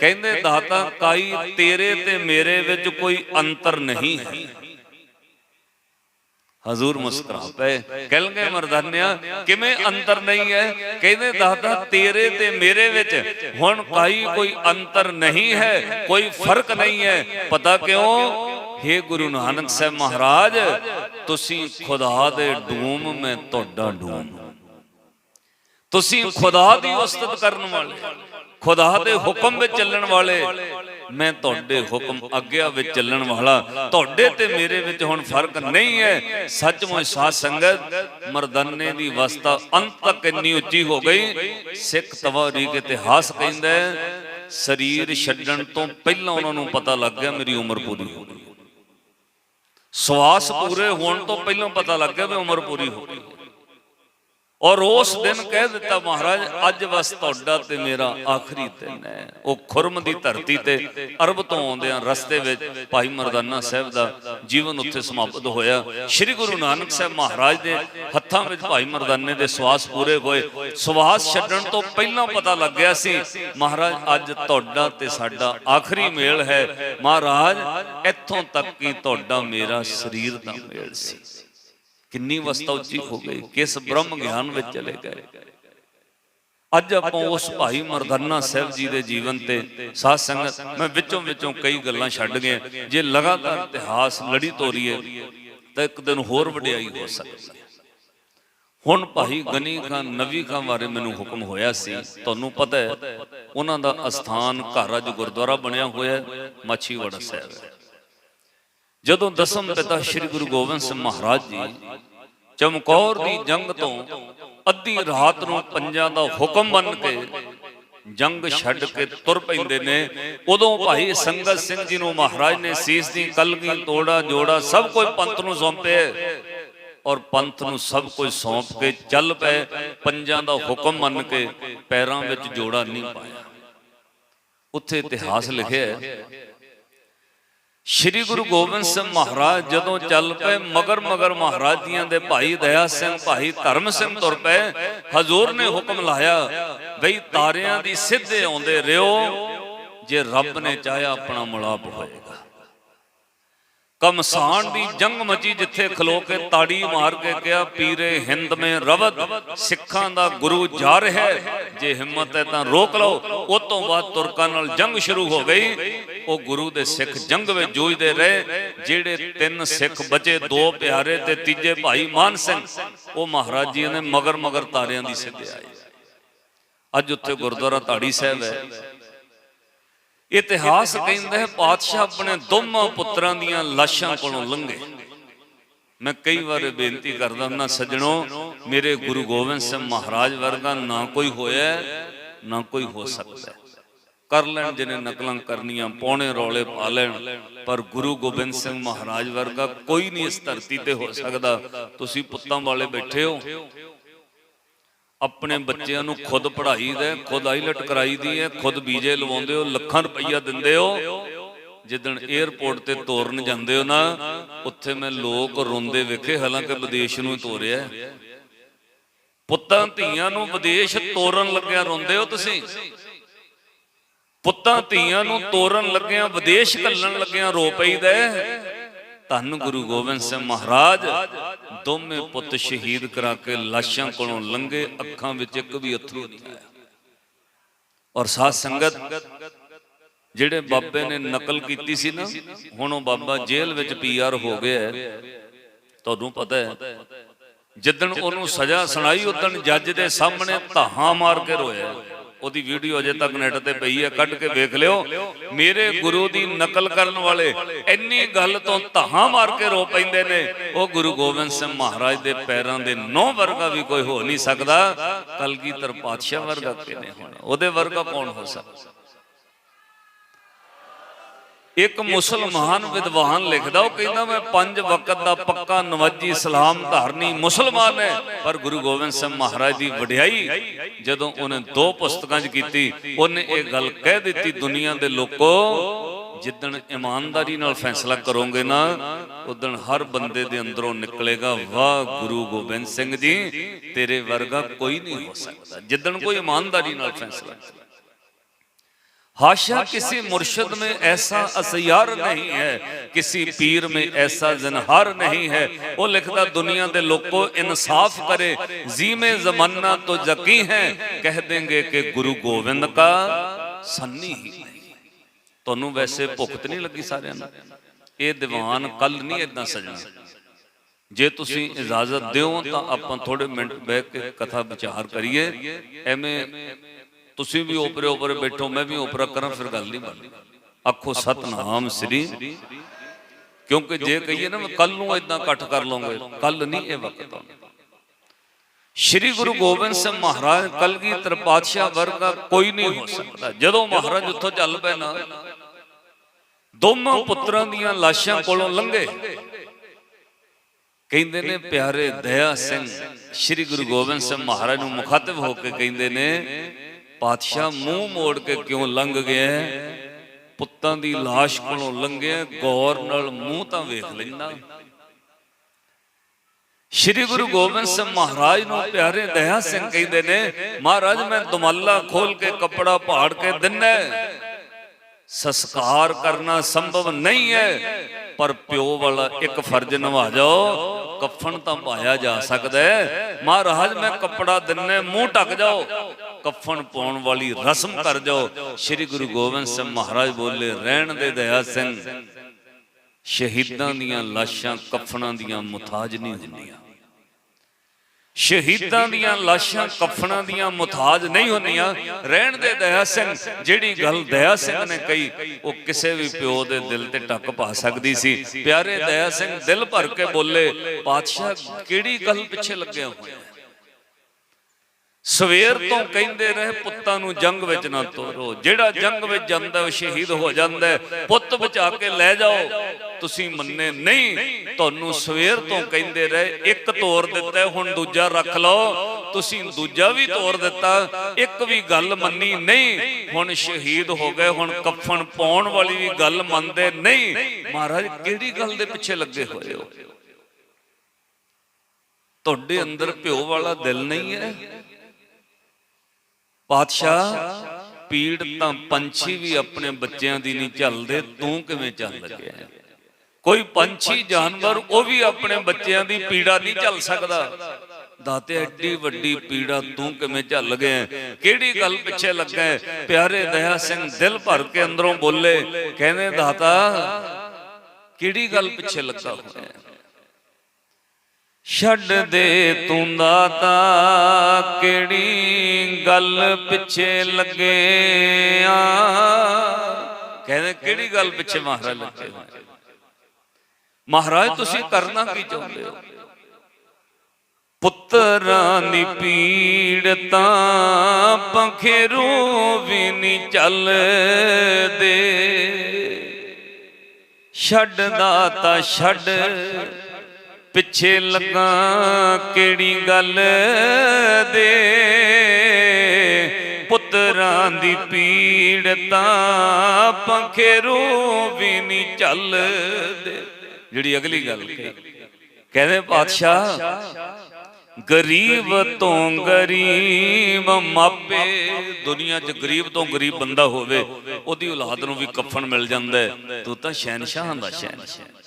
ਕਹਿੰਦੇ ਦਾਤਾ ਕਾਈ ਤੇਰੇ ਤੇ ਮੇਰੇ ਵਿੱਚ ਕੋਈ ਅੰਤਰ ਨਹੀਂ। ਹੈ ਹਜ਼ੂਰ ਮੁਸਕਰਾ ਪਏ। ਕਹਿਣਗੇ, ਮਰਦਾਨਿਆ, ਕਿਵੇਂ ਅੰਤਰ ਨਹੀਂ ਹੈ? ਕਹਿੰਦੇ, ਦਾਤਾ, ਤੇਰੇ ਤੇ ਮੇਰੇ ਵਿੱਚ ਹੁਣ ਕਾਈ ਕੋਈ ਅੰਤਰ ਨਹੀਂ ਹੈ, ਕੋਈ ਫ਼ਰਕ ਨਹੀਂ ਹੈ। ਪਤਾ ਕਿਉਂ? हे ਗੁਰੂ ਨਾਨਕ ਸਾਹਿਬ ਮਹਾਰਾਜ, ਤੁਸੀਂ ਖੁਦਾ ਦੇ ਡੂਮ ਮੈਂ ਤੁਹਾਡਾ ਡੂਮ। ਤੁਸੀਂ ਖੁਦਾ ਦੀ ਉਸਤਤ ਕਰਨ ਵਾਲੇ। ਖੁਦਾ ਦੇ ਹੁਕਮ ਵਿੱਚ ਚੱਲਣ ਵਾਲੇ। ਮੈਂ ਤੁਹਾਡੇ ਹੁਕਮ ਆਗਿਆ ਵਿੱਚ ਚੱਲਣ ਵਾਲਾ। ਤੁਹਾਡੇ ਤੇ ਮੇਰੇ ਵਿੱਚ ਹੁਣ ਫ਼ਰਕ ਨਹੀਂ ਹੈ। ਸੱਚਮੁੱਚ ਸਾਧ ਸੰਗਤ, ਮਰਦਾਨੇ ਦੀ ਵਸਤਾ ਅੰਤ ਤੱਕ ਇੰਨੀ ਉੱਚੀ ਹੋ ਗਈ। ਸਿੱਖ ਤਵਾਰੀਖ ਇਤਿਹਾਸ ਕਹਿੰਦਾ ਸਰੀਰ ਛੱਡਣ ਤੋਂ ਪਹਿਲਾਂ ਉਹਨਾਂ ਨੂੰ ਪਤਾ ਲੱਗ ਗਿਆ ਮੇਰੀ ਉਮਰ ਪੂਰੀ ਹੋ ਗਈ। ਸਵਾਸ ਪੂਰੇ ਹੋਣ ਤੋਂ ਪਹਿਲਾਂ ਪਤਾ ਲੱਗ ਗਿਆ ਵੀ ਉਮਰ ਪੂਰੀ ਹੋ ਗਈ। ਔਰ ਉਸ ਦਿਨ ਕਹਿ ਦਿੱਤਾ, ਮਹਾਰਾਜ, ਅੱਜ ਬਸ ਤੁਹਾਡਾ ਤੇ ਮੇਰਾ ਆਖਰੀ ਦਿਨ ਹੈ। ਉਹ ਖੁਰਮ ਦੀ ਧਰਤੀ ਤੇ ਅਰਬ ਤੋਂ ਆਉਂਦਿਆਂ ਰਸਤੇ ਵਿੱਚ ਭਾਈ ਮਰਦਾਨਾ ਸਾਹਿਬ ਦਾ ਜੀਵਨ ਉੱਥੇ ਸਮਾਪਤ ਹੋਇਆ। ਸ੍ਰੀ ਗੁਰੂ ਨਾਨਕ ਸਾਹਿਬ ਮਹਾਰਾਜ ਦੇ ਹੱਥਾਂ ਵਿੱਚ ਭਾਈ ਮਰਦਾਨੇ ਦੇ ਸਵਾਸ ਪੂਰੇ ਹੋਏ। ਸਵਾਸ ਛੱਡਣ ਤੋਂ ਪਹਿਲਾਂ ਪਤਾ ਲੱਗਿਆ ਸੀ, ਮਹਾਰਾਜ, ਅੱਜ ਤੁਹਾਡਾ ਤੇ ਸਾਡਾ ਆਖਰੀ ਮੇਲ ਹੈ। ਮਹਾਰਾਜ, ਇੱਥੋਂ ਤੱਕ ਕਿ ਤੁਹਾਡਾ ਮੇਰਾ ਸਰੀਰ ਦਾ ਮੇਲ ਸੀ। ਕਿੰਨੀ ਵਸਤਾ ਉੱਚੀ ਹੋ ਗਈ ਕਿਸ ਬ੍ਰਹਮ ਗਿਆਨ ਵਿੱਚ ਚਲੇ ਗਏ। ਅੱਜ ਆਪਾਂ ਉਸ ਭਾਈ ਮਰਦਾਨਾ ਸਾਹਿਬ ਜੀ ਦੇ ਜੀਵਨ ਤੇ ਸਾਧ ਸੰਗਤ ਮੈਂ ਵਿੱਚੋਂ ਵਿੱਚੋਂ ਕਈ ਗੱਲਾਂ ਛੱਡ ਗਿਆ ਜੇ ਲਗਾਤਾਰ ਇਤਿਹਾਸ ਲੜੀ ਤੋਰੀਏ ਤਾਂ ਇੱਕ ਦਿਨ ਹੋਰ ਵਡਿਆਈ ਹੋ ਸਕਦੀ ਹੈ ਹੁਣ ਭਾਈ ਗਨੀ ਖਾਨ ਨਵੀ ਖਾਨ ਬਾਰੇ ਮੈਨੂੰ ਹੁਕਮ ਹੋਇਆ ਸੀ। ਤੁਹਾਨੂੰ ਪਤਾ ਹੈ ਉਹਨਾਂ ਦਾ ਅਸਥਾਨ ਘਰ ਅੱਜ ਗੁਰਦੁਆਰਾ ਬਣਿਆ ਹੋਇਆ ਮਾਛੀਵਾੜਾ ਸਾਹਿਬ ਹੈ। ਜਦੋਂ ਦਸਮ ਪਿਤਾ ਸ੍ਰੀ ਗੁਰੂ ਗੋਬਿੰਦ ਸਿੰਘ ਮਹਾਰਾਜ ਜੀ, ਚਮਕੌਰ ਦੀ ਜੰਗ ਤੋਂ ਅੱਧੀ ਰਾਤ ਨੂੰ ਪੰਜਾਂ ਦਾ ਹੁਕਮ ਮੰਨ ਕੇ ਜੰਗ ਛੱਡ ਕੇ ਤੁਰ ਪੈਂਦੇ ਨੇ, ਉਦੋਂ ਭਾਈ ਸੰਗਤ ਸਿੰਘ ਜੀ ਨੂੰ ਮਹਾਰਾਜ ਨੇ ਸੀਸ ਦੀ ਕਲਗੀ ਤੋੜਾ, ਜੋੜਾ ਸਭ ਕੁਝ ਪੰਥ ਨੂੰ ਸੌਂਪਿਆ ਔਰ ਪੰਥ ਨੂੰ ਸਭ ਕੁਝ ਸੌਂਪ ਕੇ ਚੱਲ ਪਏ, ਪੰਜਾਂ ਦਾ ਹੁਕਮ ਮੰਨ ਕੇ ਪੈਰਾਂ ਵਿੱਚ ਜੋੜਾ ਨਹੀਂ ਪਾਇਆ। ਉੱਥੇ ਇਤਿਹਾਸ ਲਿਖਿਆ ਹੈ ਸ਼੍ਰੀ ਗੁਰੂ ਗੋਬਿੰਦ ਸਿੰਘ ਮਹਾਰਾਜ ਜਦੋਂ ਚੱਲ ਪਏ, ਮਗਰ ਮਗਰ ਮਹਾਰਾਜ ਜੀਆਂ ਦੇ ਭਾਈ ਦਇਆ ਸਿੰਘ, ਭਾਈ ਧਰਮ ਸਿੰਘ ਤੁਰ ਪਏ, ਹਜ਼ੂਰ ਨੇ ਹੁਕਮ ਲਾਇਆ ਬਈ ਤਾਰਿਆਂ ਦੀ ਸਿੱਧੇ ਆਉਂਦੇ ਰਿਓ, ਜੇ ਰੱਬ ਨੇ ਚਾਹਿਆ ਆਪਣਾ ਮੁਲਾਪ ਹੋਏਗਾ। ਕਮਸਾਨ ਦੀ ਜੰਗ ਮਚੀ ਜਿੱਥੇ ਖਲੋ ਕੇ ਤਾੜੀ ਮਾਰ ਕੇ ਕਿਹਾ, ਪੀਰੇ ਹਿੰਦ ਮੇ ਰਵਦ, ਸਿੱਖਾਂ ਦਾ ਗੁਰੂ ਜਾ ਰਿਹਾ ਜੇ ਹਿੰਮਤ ਹੈ ਤਾਂ ਰੋਕ ਲਓ। ਉਸ ਤੋਂ ਬਾਅਦ ਤੁਰਕਾਂ ਨਾਲ ਜੰਗ ਸ਼ੁਰੂ ਹੋ ਗਈ। ਉਹ ਗੁਰੂ ਦੇ ਸਿੱਖ ਜੰਗ ਵਿੱਚ ਜੂਝਦੇ ਰਹੇ, ਜਿਹੜੇ ਤਿੰਨ ਸਿੱਖ ਬਚੇ, ਦੋ ਪਿਆਰੇ ਤੇ ਤੀਜੇ ਭਾਈ ਮਾਨ ਸਿੰਘ। ਉਹ ਮਹਾਰਾਜ ਜੀ ਨੇ ਮਗਰ ਮਗਰ ਤਾਰਿਆਂ ਦੀ ਸਿੱਧੇ ਆਏ ਅੱਜ ਉੱਥੇ ਗੁਰਦੁਆਰਾ ਤਾੜੀ ਸਾਹਿਬ ਹੈ। ਇਤਿਹਾਸ ਕਹਿੰਦਾ ਹੈ, ਪਾਤਸ਼ਾਹ ਆਪਣੇ ਦੋਵਾਂ ਪੁੱਤਰਾਂ ਦੀਆਂ ਲਾਸ਼ਾਂ ਕੋਲੋਂ ਲੰਘੇ। ਮੈਂ ਕਈ ਵਾਰ ਬੇਨਤੀ ਕਰਦਾ ਹੁੰਦਾ, ਸੱਜਣੋ, ਮੇਰੇ ਗੁਰੂ ਗੋਬਿੰਦ ਸਿੰਘ ਮਹਾਰਾਜ ਵਰਗਾ ਨਾ ਕੋਈ ਹੋਇਆ, ਨਾ ਕੋਈ ਹੋ ਸਕਦਾ। ਕਰ ਲੈਣ ਜਿਹਨੇ ਨਕਲਾਂ ਕਰਨੀਆਂ, ਪੌਣੇ ਰੌਲੇ ਪਾ ਲੈਣ, ਪਰ ਗੁਰੂ ਗੋਬਿੰਦ ਸਿੰਘ ਮਹਾਰਾਜ ਵਰਗਾ ਕੋਈ ਨਹੀਂ ਇਸ ਧਰਤੀ ਤੇ ਹੋ ਸਕਦਾ। ਤੁਸੀਂ ਪੁੱਤਾਂ ਵਾਲੇ ਬੈਠੇ ਹੋ ਆਪਣੇ ਬੱਚਿਆਂ ਨੂੰ ਖੁਦ ਪੜ੍ਹਾਈ ਦੇ, ਖੁਦ ਆਈਲਟ ਕਰਾਈ ਦੀ ਹੈ, ਖੁਦ ਵੀਜ਼ੇ ਲਵਾਉਂਦੇ ਹੋ, ਲੱਖਾਂ ਰੁਪਈਆ ਦਿੰਦੇ ਹੋ। ਜਿੱਦਣ 에ਅਰਪੋਰਟ ਤੇ ਤੋਰਨ ਜਾਂਦੇ ਹੋ ਨਾ, ਉੱਥੇ ਮੈਂ ਲੋਕ ਰੋਂਦੇ ਵੇਖੇ, ਹਾਲਾਂਕਿ ਵਿਦੇਸ਼ ਨੂੰ ਹੀ ਤੋਰਿਆ ਪੁੱਤਾਂ ਧੀਆਂ ਨੂੰ ਵਿਦੇਸ਼ ਤੋਰਨ ਲੱਗਿਆ ਰੋਂਦੇ ਹੋ ਤੁਸੀਂ? ਪੁੱਤਾਂ ਧੀਆਂ ਨੂੰ ਤੋਰਨ ਲੱਗਿਆਂ, ਵਿਦੇਸ਼ ਘੱਲਣ ਲੱਗਿਆਂ ਰੋ ਪਈਦਾ ਹੈ। ਧੰਨ ਗੁਰੂ ਗੋਬਿੰਦ ਸਿੰਘ ਮਹਾਰਾਜ। ਦੋਵੇਂ ਪੁੱਤ ਸ਼ਹੀਦ ਕਰਾ ਕੇ ਲਾਸ਼ਾਂ ਕੋਲੋਂ ਲੰਘੇ ਅੱਖਾਂ ਵਿੱਚ ਇੱਕ ਵੀ ਅਥਰੂ ਨਹੀਂ ਆਇਆ। ਔਰ ਸਾਧ ਸੰਗਤ ਜਿਹੜੇ ਬਾਬੇ ਨੇ ਨਕਲ ਕੀਤੀ ਸੀ ਨਾ ਹੁਣ ਉਹ ਬਾਬਾ ਜੇਲ੍ਹ ਵਿੱਚ ਪੀਆਰ ਹੋ ਗਿਆ। ਤੁਹਾਨੂੰ ਪਤਾ ਹੈ ਜਿੱਦਣ ਉਹਨੂੰ ਸਜ਼ਾ ਸੁਣਾਈ ਉਦੋਂ ਜੱਜ ਦੇ ਸਾਹਮਣੇ ਧਾਹਾਂ ਮਾਰ ਕੇ ਰੋਇਆ। ਉਹਦੀ ਵੀਡੀਓ ਅਜੇ ਤੱਕ ਨੈਟ ਤੇ ਪਈ ਹੈ, ਕੱਢ ਕੇ ਵੇਖ ਲਿਓ। ਮੇਰੇ ਗੁਰੂ ਦੀ ਨਕਲ ਕਰਨ ਵਾਲੇ ਇੰਨੀ ਗੱਲ ਤੋਂ ਧਾਹਾਂ ਮਾਰ ਕੇ ਰੋ ਪੈਂਦੇ ਨੇ। ਉਹ ਗੁਰੂ ਗੋਬਿੰਦ ਸਿੰਘ ਮਹਾਰਾਜ ਦੇ ਪੈਰਾਂ ਦੇ ਨੌ ਵਰਗਾ ਵੀ ਕੋਈ ਹੋ ਨਹੀਂ ਸਕਦਾ। ਕਲਗੀਧਰ ਪਾਤਸ਼ਾਹ ਵਰਗਾ ਕਿਨੇ ਹੋਣਾ? ਉਹਦੇ ਵਰਗਾ ਕੌਣ ਹੋ ਸਕਦਾ? ਇੱਕ ਮੁਸਲਮਾਨ ਵਿਦਵਾਨ ਲਿਖਦਾ, ਉਹ ਕਹਿੰਦਾ ਮੈਂ ਪੰਜ ਵਕਤ ਦਾ ਪੱਕਾ ਨਵਾਜੀ ਇਸਲਾਮ ਧਾਰਨੀ ਮੁਸਲਮਾਨ ਹੈ। ਪਰ ਗੁਰੂ ਗੋਬਿੰਦ ਸਿੰਘ ਮਹਾਰਾਜ ਦੀ ਵਡਿਆਈ ਜਦੋਂ ਉਹਨੇ ਦੋ ਪੁਸਤਕਾਂ 'ਚ ਕੀਤੀ, ਉਹਨੇ ਇਹ ਗੱਲ ਕਹਿ ਦਿੱਤੀ ਦੁਨੀਆ ਦੇ ਲੋਕੋ, ਜਿੱਦਣ ਇਮਾਨਦਾਰੀ ਨਾਲ ਫੈਸਲਾ ਕਰੋਗੇ ਨਾ, ਉਦਣ ਹਰ ਬੰਦੇ ਦੇ ਅੰਦਰੋਂ ਨਿਕਲੇਗਾ, ਵਾਹ ਗੁਰੂ ਗੋਬਿੰਦ ਸਿੰਘ ਜੀ, ਤੇਰੇ ਵਰਗਾ ਕੋਈ ਨਹੀਂ ਹੋ ਸਕਦਾ। ਜਿੱਦਣ ਕੋਈ ਇਮਾਨਦਾਰੀ ਨਾਲ ਫੈਸਲਾ हाशा किसी मुर्शद में ऐसा असयार नहीं है किसी पीर में ऐसा जनहार नहीं है वो लिखता दुनिया के लोगों इंसाफ करे जीमे जमाना तो जकी है कह देंगे कि गुरु गोविंद का सन्नी ही नहीं ਤੁਹਾਨੂੰ ਵੈਸੇ ਭੁਖਤ ਨਹੀਂ ਲੱਗੀ ਸਾਰਿਆਂ ਨੂੰ ਇਹ ਦੀਵਾਨ ਕੱਲ ਨਹੀਂ ਇਦਾਂ ਸਜਣਾ ਜੇ ਤੁਸੀਂ ਇਜਾਜ਼ਤ ਦਿਓ ਤਾਂ ਆਪਾਂ ਥੋੜੇ ਮਿੰਟ ਬਹਿ ਕੇ ਕਥਾ ਵਿਚਾਰ ਕਰੀਏ ਐਵੇਂ ਤੁਸੀਂ ਵੀ ਓਪਰੇ ਓਪਰੇ ਬੈਠੋ, ਮੈਂ ਵੀ ਓਪਰਾ ਕਰਾਂ, ਫਿਰ ਗੱਲ ਨਹੀਂ ਬਣਨੀ ਆਖੋ, ਸਤਨਾਮ ਸ੍ਰੀ। ਕਿਉਂਕਿ ਜੇ ਕਹੀਏ ਨਾ, ਮੈਂ ਕੱਲ ਨੂੰ ਇਦਾਂ ਇਕੱਠ ਕਰ ਲਵਾਂਗੇ ਕੱਲ ਨਹੀਂ ਇਹ ਵਕਤ ਆਉਣਾ ਸ਼੍ਰੀ ਗੁਰੂ ਗੋਬਿੰਦ ਸਿੰਘ ਮਹਾਰਾਜ ਕਲਗੀਧਰ ਪਾਤਸ਼ਾਹ ਵਰਗਾ ਕੋਈ ਨਹੀਂ ਹੋ ਸਕਦਾ। ਜਦੋਂ ਮਹਾਰਾਜ ਉੱਥੋਂ ਚੱਲ ਪਏ ਨਾ ਦੋਵਾਂ ਪੁੱਤਰਾਂ ਦੀਆਂ ਲਾਸ਼ਾਂ ਕੋਲੋਂ ਲੰਘੇ। ਕਹਿੰਦੇ ਨੇ, ਪਿਆਰੇ ਦਇਆ ਸਿੰਘ, ਸ਼੍ਰੀ ਗੁਰੂ ਗੋਬਿੰਦ ਸਿੰਘ ਮਹਾਰਾਜ ਨੂੰ ਮੁਖਾਤਬ ਹੋ ਕੇ ਕਹਿੰਦੇ ਨੇ ਪਾਤਸ਼ਾਹ ਮੂੰਹ ਮੋੜ ਕੇ ਕਿਉਂ ਲੰਘ ਗਿਆ? ਪੁੱਤਾਂ ਦੀ ਲਾਸ਼ ਕੋਲੋਂ ਲੰਘਿਆ, ਗੌਰ ਨਾਲ ਮੂੰਹ ਤਾਂ ਵੇਖ ਲੈਂਦਾ। ਸ਼੍ਰੀ ਗੁਰੂ ਗੋਬਿੰਦ ਸਿੰਘ ਮਹਾਰਾਜ ਨੂੰ ਪਿਆਰੇ ਦਇਆ ਸਿੰਘ ਕਹਿੰਦੇ ਨੇ, ਮਹਾਰਾਜ, ਮੈਂ ਦੁਮਾਲਾ ਖੋਲ ਕੇ, ਕੱਪੜਾ ਪਾੜ ਕੇ ਦਿੰਨਾ। ਸੰਸਕਾਰ ਕਰਨਾ ਸੰਭਵ ਨਹੀਂ ਹੈ। ਪਰ ਪਿਓ ਵਾਲਾ ਇੱਕ ਫਰਜ਼ ਨਿਭਾ ਜਾਓ, ਕਫਨ ਤਾਂ ਪਾਇਆ ਜਾ ਸਕਦਾ ਹੈ। ਮਹਾਰਾਜ, ਮੈਂ ਕੱਪੜਾ ਦਿੰਨੇ ਮੂੰਹ ਢੱਕ ਜਾਓ। ਕਫਨ ਪਾਉਣ ਵਾਲੀ ਰਸਮ ਕਰ ਜਾਓ। ਸ੍ਰੀ ਗੁਰੂ ਗੋਬਿੰਦ ਸਿੰਘ ਮਹਾਰਾਜ ਬੋਲੇ, ਰਹਿਣ ਦੇ ਦਇਆ ਸਿੰਘ, ਸ਼ਹੀਦਾਂ ਦੀਆਂ ਲਾਸ਼ਾਂ, ਕਫਨਾਂ ਦੀਆਂ ਮੁਤਾਜ ਨਹੀਂ ਹੁੰਦੀਆਂ। ਸ਼ਹੀਦਾਂ ਦੀਆਂ ਲਾਸ਼ਾਂ ਕਫਨਾਂ ਦੀਆਂ ਮੁਤਾਜ ਨਹੀਂ ਹੁੰਦੀਆਂ। ਰਹਿਣ ਦੇ ਦਇਆ ਸਿੰਘ ਜਿਹੜੀ ਗੱਲ ਦਇਆ ਸਿੰਘ ਨੇ ਕਹੀ ਉਹ ਕਿਸੇ ਵੀ ਪਿਓ ਦੇ ਦਿਲ ਤੇ ਟੱਕ ਪਾ ਸਕਦੀ ਸੀ। ਪਿਆਰੇ ਦਇਆ ਸਿੰਘ ਦਿਲ ਭਰ ਕੇ ਬੋਲੇ ਪਾਤਸ਼ਾਹ ਕਿਹੜੀ ਗੱਲ ਪਿੱਛੇ ਲੱਗਿਆ ਹੋਇਆ ਸਵੇਰ ਤੋਂ ਕਹਿੰਦੇ ਰਹੇ, ਪੁੱਤਾਂ ਨੂੰ ਜੰਗ ਵਿੱਚ ਨਾ ਤੋਰੋ। ਜਿਹੜਾ ਜੰਗ ਵਿੱਚ ਜਾਂਦਾ ਉਹ ਸ਼ਹੀਦ ਹੋ ਜਾਂਦਾ ਪੁੱਤ ਬਚਾ ਕੇ ਲੈ ਜਾਓ। ਤੁਸੀਂ ਮੰਨੇ ਨਹੀਂ, ਤੁਹਾਨੂੰ ਸਵੇਰ ਤੋਂ ਕਹਿੰਦੇ ਰਹੇ, ਇੱਕ ਤੋਰ ਦਿੱਤਾ ਹੁਣ ਦੂਜਾ ਰੱਖ ਲਓ। ਤੁਸੀਂ ਦੂਜਾ ਵੀ ਤੋਰ ਦਿੱਤਾ, ਇੱਕ ਵੀ ਗੱਲ ਮੰਨੀ ਨਹੀਂ। ਹੁਣ ਸ਼ਹੀਦ ਹੋ ਗਏ, ਹੁਣ ਕਫਨ ਪਾਉਣ ਵਾਲੀ ਵੀ ਗੱਲ ਮੰਨਦੇ ਨਹੀਂ। ਮਹਾਰਾਜ, ਕਿਹੜੀ ਗੱਲ ਦੇ ਪਿੱਛੇ ਲੱਗੇ ਹੋਏ ਹੋ? ਤੁਹਾਡੇ ਅੰਦਰ ਪਿਓ ਵਾਲਾ ਦਿਲ ਨਹੀਂ ਹੈ? ਪਾਤਸ਼ਾਹ, ਪੀੜ ਤਾਂ ਪੰਛੀ ਵੀ ਆਪਣੇ ਬੱਚਿਆਂ ਦੀ ਨਹੀਂ ਝੱਲਦੇ, ਤੂੰ ਕਿਵੇਂ ਝੱਲ ਲੱਗਿਆ? ਕੋਈ ਪੰਛੀ, ਜਾਨਵਰ, ਉਹ ਵੀ ਆਪਣੇ ਬੱਚਿਆਂ ਦੀ ਪੀੜਾ ਨਹੀਂ ਝੱਲ ਸਕਦਾ। ਦਾਤੇ, ਐਡੀ ਵੱਡੀ ਪੀੜਾ ਤੂੰ ਕਿਵੇਂ ਝੱਲ ਗਿਆ? ਕਿਹੜੀ ਗੱਲ ਪਿੱਛੇ ਲੱਗਾ? ਪਿਆਰੇ ਦਇਆ ਸਿੰਘ ਦਿਲ ਭਰ ਕੇ ਅੰਦਰੋਂ ਬੋਲੇ, ਕਹਿੰਦੇ, ਦਾਤਾ, ਕਿਹੜੀ ਗੱਲ ਪਿੱਛੇ ਲੱਗਾ ਹੋਇਆ? ਛੱਡ ਦੇ ਤੂੰ ਦਾਤਾ। ਕਿਹੜੀ ਗੱਲ ਪਿੱਛੇ ਲੱਗੇ ਆ? ਕਹਿੰਦੇ, ਕਿਹੜੀ ਗੱਲ ਪਿੱਛੇ ਮਹਾਰਾਜ ਲੱਗੇ ਮਹਾਰਾਜ, ਤੁਸੀਂ ਕਰਨਾ ਕੀ ਚਾਹੁੰਦੇ ਹੋ? ਪੁੱਤਰਾਂ ਦੀ ਪੀੜ ਤਾਂ ਪਖੇਰੂ ਵੀ ਨਹੀਂ ਚੱਲਦੇ। ਛੱਡਦਾ ਦਾਤਾ, ਛੱਡ। ਪਿੱਛੇ ਲੱਗਾ ਕਿਹੜੀ ਗੱਲ ਦੇ? ਪੁੱਤਰਾਂ ਦੀ ਪੀੜ ਤਾਂ ਪੰਖੇਰੂ ਵੀ ਨਹੀਂ ਚੱਲਦੇ। ਜਿਹੜੀ ਅਗਲੀ ਗੱਲ ਕਹੀ। ਕਹਿੰਦੇ ਪਾਤਸ਼ਾਹ ਗਰੀਬ ਤੋਂ ਗਰੀਬ ਮਾਪੇ, ਦੁਨੀਆ 'ਚ ਗਰੀਬ ਤੋਂ ਗਰੀਬ ਬੰਦਾ ਹੋਵੇ, ਉਹਦੀ ਔਲਾਦ ਨੂੰ ਵੀ ਕਫਨ ਮਿਲ ਜਾਂਦਾ ਤੂੰ ਤਾਂ ਸ਼ਹਿਨशाह ਦਾ ਸ਼ਹਿਨशाह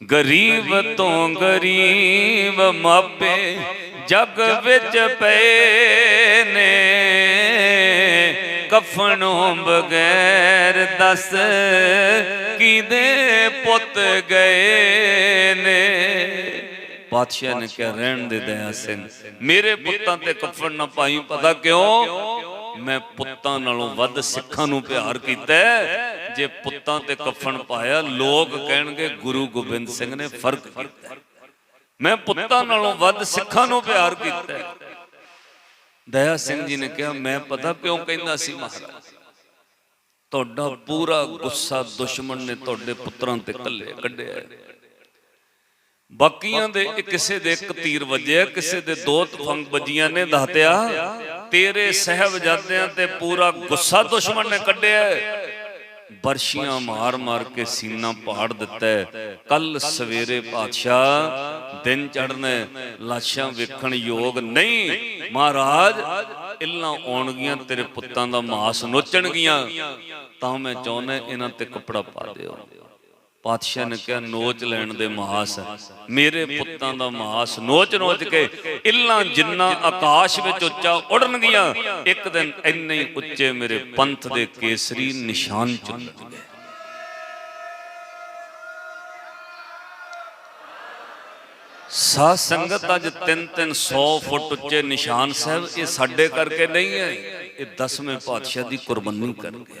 ਗਰੀਬ ਤੋਂ ਗਰੀਬ ਮਾਪੇ ਜਗ ਵਿੱਚ ਪਏ ਨੇ। ਕਫਨੋਂ ਬਗੈਰ ਦੱਸ ਕਿਦੇ ਪੁੱਤ ਗਏ ਨੇ। ਪਾਤਸ਼ਾਹ ਨੇ ਕਿਹਾ, ਰਹਿਣ ਦੇ ਦਇਆ ਸਿੰਘ, ਮੇਰੇ ਪੁੱਤਾਂ ਤੇ ਕਫਨ ਨਾ ਪਾਈ, ਪਤਾ ਕਿਉਂ? ਮੈਂ ਪੁੱਤਾਂ ਨਾਲੋਂ ਵੱਧ ਸਿੱਖਾਂ ਨੂੰ ਪਿਆਰ ਕੀਤਾ ਜੇ ਪੁੱਤਾਂ ਤੇ ਕਫਨ ਪਾਇਆ, ਲੋਕ ਕਹਿਣਗੇ, ਗੁਰੂ ਗੋਬਿੰਦ ਸਿੰਘ ਨੇ ਫ਼ਰਕ ਕੀਤਾ ਮੈਂ ਪੁੱਤਾਂ ਨਾਲੋਂ ਵੱਧ ਸਿੱਖਾਂ ਨੂੰ ਪਿਆਰ ਕੀਤਾ ਦਇਆ ਸਿੰਘ ਜੀ ਨੇ ਕਿਹਾ, ਮੈਂ ਪਤਾ ਕਿਉਂ ਕਹਿੰਦਾ ਸੀ, ਮਹਾਰਾਜ? ਤੁਹਾਡਾ ਪੂਰਾ ਗੁੱਸਾ ਦੁਸ਼ਮਣ ਨੇ ਤੁਹਾਡੇ ਪੁੱਤਰਾਂ ਤੇ ਕੱਲੇ ਕੱਢਿਆ ਬਾਕੀਆਂ ਦੇ ਕਿਸੇ ਦੇ ਇੱਕ ਤੀਰ ਵੱਜਿਆ, ਕਿਸੇ ਦੇ ਦੋ ਤਫੰਗ ਵੱਜੀਆਂ ਨੇ ਦਾਤਿਆ ਤੇਰੇ ਸਹਿਬਜ਼ਾਦਿਆਂ ਤੇ ਪੂਰਾ ਗੁੱਸਾ ਦੁਸ਼ਮਣ ਨੇ ਕੱਢਿਆ ਬਰਸ਼ੀਆਂ ਮਾਰ ਮਾਰ ਕੇ ਸੀਨਾ ਪਾੜ ਦਿੱਤਾ ਕੱਲ ਸਵੇਰੇ ਪਾਤਸ਼ਾਹ ਦਿਨ ਚੜ੍ਹਨਾ ਲਾਸ਼ਾਂ ਵੇਖਣ ਯੋਗ ਨਹੀਂ। ਮਹਾਰਾਜ ਇੱਲਾਂ ਆਉਣਗੀਆਂ, ਤੇਰੇ ਪੁੱਤਾਂ ਦਾ ਮਾਸ ਨੋਚਣਗੀਆਂ। ਤਾਂ ਮੈਂ ਚਾਹੁੰਦਾ ਇਹਨਾਂ ਤੇ ਕੱਪੜਾ ਪਾ ਦਿਓ। ਪਾਤਸ਼ਾਹ ਨੇ ਕਿਹਾ ਨੋਚ ਲੈਣ ਦੇ ਮਾਸ ਮੇਰੇ ਪੁੱਤਾਂ ਦਾ ਮਾਸ ਨੋਚ ਨੋਚ ਕੇ ਇੱਲਾਂ ਜਿੰਨਾ ਆਕਾਸ਼ ਵਿੱਚ ਉੱਚਾ ਉੜਨਗੀਆਂ ਇੱਕ ਦਿਨ ਇੰਨੇ ਹੀ ਉੱਚੇ ਮੇਰੇ ਪੰਥ ਦੇ ਕੇਸਰੀ ਨਿਸ਼ਾਨ ਚੁੱਲਣਗੇ ਸਾਧ ਸੰਗਤ ਅੱਜ 3-300 ਫੁੱਟ ਉੱਚੇ ਨਿਸ਼ਾਨ ਸਾਹਿਬ ਇਹ ਸਾਡੇ ਕਰਕੇ ਨਹੀਂ ਹੈ ਇਹ ਦਸਵੇਂ ਪਾਤਸ਼ਾਹ ਦੀ ਕੁਰਬਾਨੀ ਕਰਕੇ।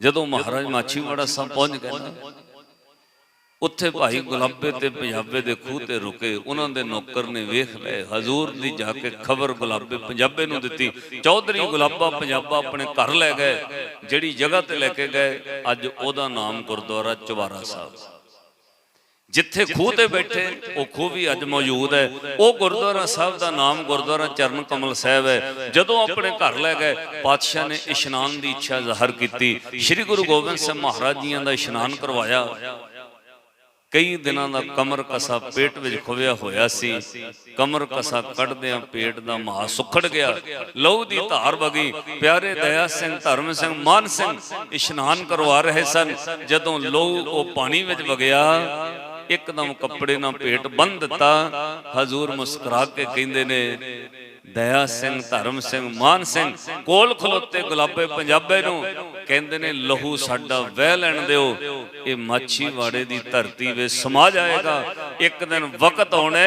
ਜਦੋਂ ਮਹਾਰਾਜ ਮਾਛੀਵਾੜਾ ਸਾਹਿਬ ਪਹੁੰਚ ਗਏ ਨਾ ਉੱਥੇ ਭਾਈ ਗੁਲਾਬੇ ਤੇ ਪੰਜਾਬੇ ਦੇ ਖੂਹ ਤੇ ਰੁਕੇ ਉਹਨਾਂ ਦੇ ਨੌਕਰ ਨੇ ਵੇਖ ਲਏ ਹਜ਼ੂਰ ਦੀ ਜਾ ਕੇ ਖਬਰ ਗੁਲਾਬੇ ਪੰਜਾਬੇ ਨੂੰ ਦਿੱਤੀ। ਚੌਧਰੀ ਗੁਲਾਬਾ ਪੰਜਾਬਾ ਆਪਣੇ ਘਰ ਲੈ ਗਏ ਜਿਹੜੀ ਜਗ੍ਹਾ ਤੇ ਲੈ ਕੇ ਗਏ ਅੱਜ ਉਹਦਾ ਨਾਮ ਗੁਰਦੁਆਰਾ ਚਵਾਰਾ ਸਾਹਿਬ। ਜਿੱਥੇ ਖੂਹ ਤੇ ਬੈਠੇ ਉਹ ਖੂਹ ਵੀ ਅੱਜ ਮੌਜੂਦ ਹੈ। ਉਹ ਗੁਰਦੁਆਰਾ ਸਾਹਿਬ ਦਾ ਨਾਮ ਗੁਰਦੁਆਰਾ ਚਰਨ ਕਮਲ ਸਾਹਿਬ ਹੈ। ਜਦੋਂ ਆਪਣੇ ਘਰ ਲੈ ਗਏ ਪਾਤਸ਼ਾਹ ਨੇ ਇਸ਼ਨਾਨ ਦੀ ਇੱਛਾ ਜ਼ਾਹਰ ਕੀਤੀ। ਸ੍ਰੀ ਗੁਰੂ ਗੋਬਿੰਦ ਸਿੰਘ ਮਹਾਰਾਜ ਜੀਆਂ ਦਾ ਇਸ਼ਨਾਨ ਕਰਵਾਇਆ ਕਈ ਦਿਨਾਂ ਦਾ ਕਮਰ ਕਸਾ ਪੇਟ ਵਿੱਚ ਖੁੱਵਿਆ ਹੋਇਆ ਸੀ। ਕਮਰ ਕਸਾ ਕੱਢਦਿਆਂ ਪੇਟ ਦਾ ਮਾਸ ਸੁੱਖੜ ਗਿਆ। ਲਹੂ ਦੀ ਧਾਰ ਵਗੀ। ਪਿਆਰੇ ਦਇਆ ਸਿੰਘ, ਧਰਮ ਸਿੰਘ, ਮਾਨ ਸਿੰਘ ਇਸ਼ਨਾਨ ਕਰਵਾ ਰਹੇ ਸਨ। ਜਦੋਂ ਲਹੂ ਉਹ ਪਾਣੀ ਵਿੱਚ ਵਗਿਆ, ਇੱਕਦਮ ਕੱਪੜੇ ਨਾਲ ਪੇਟ ਬੰਨ ਦਿੱਤਾ। ਹਜ਼ੂਰ ਮੁਸਕਰਾ ਕੇ ਕਹਿੰਦੇ ਨੇ, ਦਇਆ ਸਿੰਘ, ਧਰਮ ਸਿੰਘ, ਮਾਨ ਸਿੰਘ, ਕੋਲ ਖਲੋਤੇ ਗੁਲਾਬੇ ਪੰਜਾਬੇ ਨੂੰ ਕਹਿੰਦੇ ਨੇ, ਲਹੂ ਸਾਡਾ ਵਹਿ ਲੈਣ ਦਿਓ, ਇਹ ਮਾਛੀਵਾੜੇ ਦੀ ਧਰਤੀ ਵਿੱਚ ਸਮਾ ਜਾਏਗਾ। ਇੱਕ ਦਿਨ ਵਕਤ ਆਉਣਾ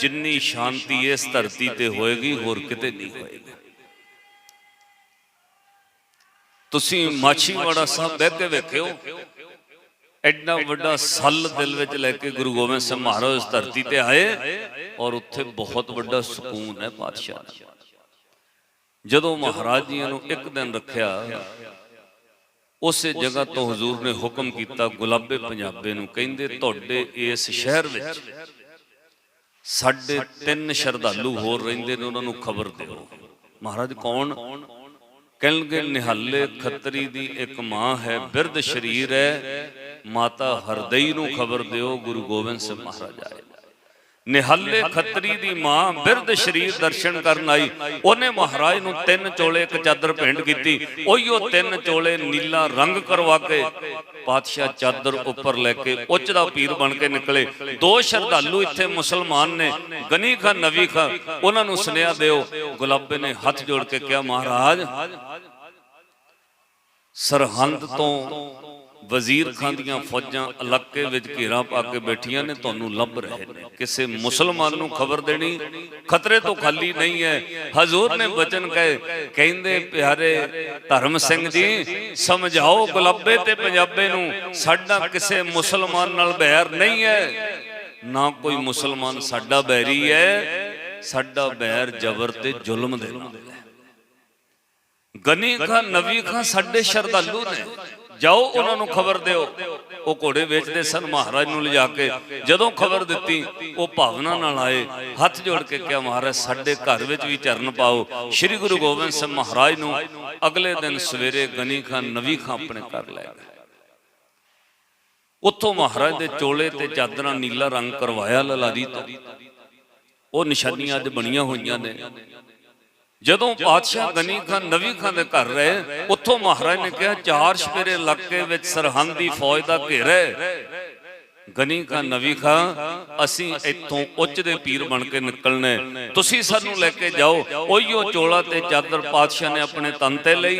ਜਿੰਨੀ ਸ਼ਾਂਤੀ ਇਸ ਧਰਤੀ ਤੇ ਹੋਏਗੀ, ਹੋਰ ਕਿਤੇ ਨਹੀਂ ਹੋਏਗੀ। ਤੁਸੀਂ ਮਾਛੀਵਾੜਾ ਸਾਹਿਬ ਬਹਿ ਕੇ ਵੇਖਿਓ, ਐਡਾ ਵੱਡਾ ਸੱਲ ਦਿਲ ਵਿੱਚ ਲੈ ਕੇ ਗੁਰੂ ਗੋਬਿੰਦ ਸਿੰਘ ਮਹਾਰਾਜ ਇਸ ਧਰਤੀ ਤੇ ਆਏ, ਔਰ ਉੱਥੇ ਬਹੁਤ ਵੱਡਾ ਸਕੂਨ ਹੈ ਪਾਤਸ਼ਾਹ ਦਾ। ਜਦੋਂ ਮਹਾਰਾਜ ਜੀ ਨੂੰ ਇੱਕ ਦਿਨ ਰੱਖਿਆ ਉਸੇ ਜਗ੍ਹਾ ਤੋਂ ਹਜ਼ੂਰ ਨੇ ਹੁਕਮ ਕੀਤਾ, ਗੁਲਾਬੇ ਪੰਜਾਬੇ ਨੂੰ ਕਹਿੰਦੇ, ਤੁਹਾਡੇ ਇਸ ਸ਼ਹਿਰ ਵਿੱਚ ਸਾਡੇ ਤਿੰਨ ਸ਼ਰਧਾਲੂ ਹੋਰ ਰਹਿੰਦੇ ਨੇ, ਉਹਨਾਂ ਨੂੰ ਖਬਰ ਦਿਓ। ਮਹਾਰਾਜ, ਕੌਣ? ਕਹਿਣਗੇ, ਨਿਹਾਲੇ ਖੱਤਰੀ ਦੀ ਇੱਕ ਮਾਂ ਹੈ, ਬਿਰਧ ਸ਼ਰੀਰ ਹੈ, ਮਾਤਾ ਹਰਦਈ ਨੂੰ ਖਬਰ ਦਿਓ, ਗੁਰੂ ਗੋਬਿੰਦ ਸਿੰਘ ਮਹਾਰਾਜ ਆਏ ਨਿਹੱਲੇ ਖੱਤਰੀ ਦੀ ਮਾਂ ਬਿਰਧ ਸ਼ਰੀਰ ਦਰਸ਼ਨ ਕਰਨ ਆਈ। ਉਹਨੇ ਮਹਾਰਾਜ ਨੂੰ ਤਿੰਨ ਚੋਲੇ ਇੱਕ ਚਾਦਰ ਭੇਂਟ ਕੀਤੀ। ਉਹੀਓ ਤਿੰਨ ਚੋਲੇ ਨੀਲਾ ਰੰਗ ਕਰਵਾ ਕੇ ਪਾਤਸ਼ਾਹ ਚਾਦਰ ਉੱਪਰ ਲੈ ਕੇ ਉੱਚ ਦਾ ਪੀਰ ਬਣ ਕੇ ਨਿਕਲੇ। ਦੋ ਸ਼ਰਧਾਲੂ ਇੱਥੇ ਮੁਸਲਮਾਨ ਨੇ, ਗਨੀ ਖਾਨ ਨਵੀ ਖਾਨ ਉਹਨਾਂ ਨੂੰ ਸੁਨੇਹਾ ਦਿਓ। ਗੁਲਾਬੇ ਨੇ ਹੱਥ ਜੋੜ ਕੇ ਕਿਹਾ, ਮਹਾਰਾਜ, ਸਰਹੰਦ ਤੋਂ ਵਜ਼ੀਰ ਖਾਨ ਦੀਆਂ ਫੌਜਾਂ ਇਲਾਕੇ ਵਿੱਚ ਘੇਰਾ ਪਾ ਕੇ ਬੈਠੀਆਂ ਨੇ, ਤੁਹਾਨੂੰ ਲੱਭ ਰਹੇ ਨੇ। ਕਿਸੇ ਮੁਸਲਮਾਨ ਨੂੰ ਖਬਰ ਦੇਣੀ ਖਤਰੇ ਤੋਂ ਖਾਲੀ ਨਹੀਂ ਹੈ। ਹਜ਼ੂਰ ਨੇ ਬਚਨ ਕਹੇ, ਕਹਿੰਦੇ, ਪਿਆਰੇ ਧਰਮ ਸਿੰਘ ਜੀ, ਸਮਝਾਓ ਗੁਲਾਬੇ ਤੇ ਪੰਜਾਬੇ ਨੂੰ, ਸਾਡਾ ਕਿਸੇ ਮੁਸਲਮਾਨ ਨਾਲ ਬੈਰ ਨਹੀਂ ਹੈ। ਨਾ ਕੋਈ ਮੁਸਲਮਾਨ ਸਾਡਾ ਬੈਰੀ ਹੈ, ਸਾਡਾ ਬੈਰ ਜ਼ਬਰ ਤੇ ਜ਼ੁਲਮ ਦੇ ਨਾਲ ਗਨੀ ਖਾਂ, ਨਵੀ ਖਾਂ ਸਾਡੇ ਸ਼ਰਧਾਲੂ ਨੇ। ਜਾਓ ਉਹਨਾਂ ਨੂੰ ਖਬਰ ਦਿਓ। ਉਹ ਘੋੜੇ ਵੇਚਦੇ ਸਨ, ਮਹਾਰਾਜ ਨੂੰ ਲਿਜਾ ਕੇ। ਜਦੋਂ ਖਬਰ ਦਿੱਤੀ, ਉਹ ਭਾਵਨਾ ਨਾਲ ਆਏ। ਹੱਥ ਜੋੜ ਕੇ ਕਿਹਾ, ਮਹਾਰਾਜ, ਸਾਡੇ ਘਰ ਵਿੱਚ ਵੀ ਚਰਨ ਪਾਓ। ਸ੍ਰੀ ਗੁਰੂ ਗੋਬਿੰਦ ਸਿੰਘ ਮਹਾਰਾਜ ਨੂੰ ਅਗਲੇ ਦਿਨ ਸਵੇਰੇ ਗਨੀ ਖਾਨ ਨਵੀ ਖਾਂ ਆਪਣੇ ਘਰ ਲੈ ਗਏ। ਉੱਥੋਂ ਮਹਾਰਾਜ ਦੇ ਚੋਲੇ ਤੇ ਚਾਦਰਾਂ ਨੀਲਾ ਰੰਗ ਕਰਵਾਇਆ, ਲਲਾਰੀ ਤੋਂ। ਉਹ ਨਿਸ਼ਾਨੀਆਂ ਅੱਜ ਬਣੀਆਂ ਹੋਈਆਂ ਨੇ। ਜਦੋਂ ਪਾਤਸ਼ਾਹ ਗਨੀ ਖਾਨ ਨਵੀ ਖਾਨ ਦੇ ਘਰ ਰਹੇ ਉੱਥੋਂ ਮਹਾਰਾਜ ਨੇ ਕਿਹਾ ਚਾਰ ਸ਼ਪੇਰੇ ਇਲਾਕੇ ਵਿੱਚ ਸਰਹੰਦ ਦੀ ਫੌਜ ਦਾ ਘੇਰਾ ਹੈ। ਗਨੀ ਖਾਨ ਨਵੀ ਖਾਨ ਅਸੀਂ ਇੱਥੋਂ ਉੱਚ ਦੇ ਪੀਰ ਬਣ ਕੇ ਨਿਕਲਣੇ ਤੁਸੀਂ ਸਾਨੂੰ ਲੈ ਕੇ ਜਾਓ। ਉਹੀਓ ਚੋਲਾ ਤੇ ਚਾਦਰ ਪਾਤਸ਼ਾਹ ਨੇ ਆਪਣੇ ਤਨ ਤੇ ਲਈ।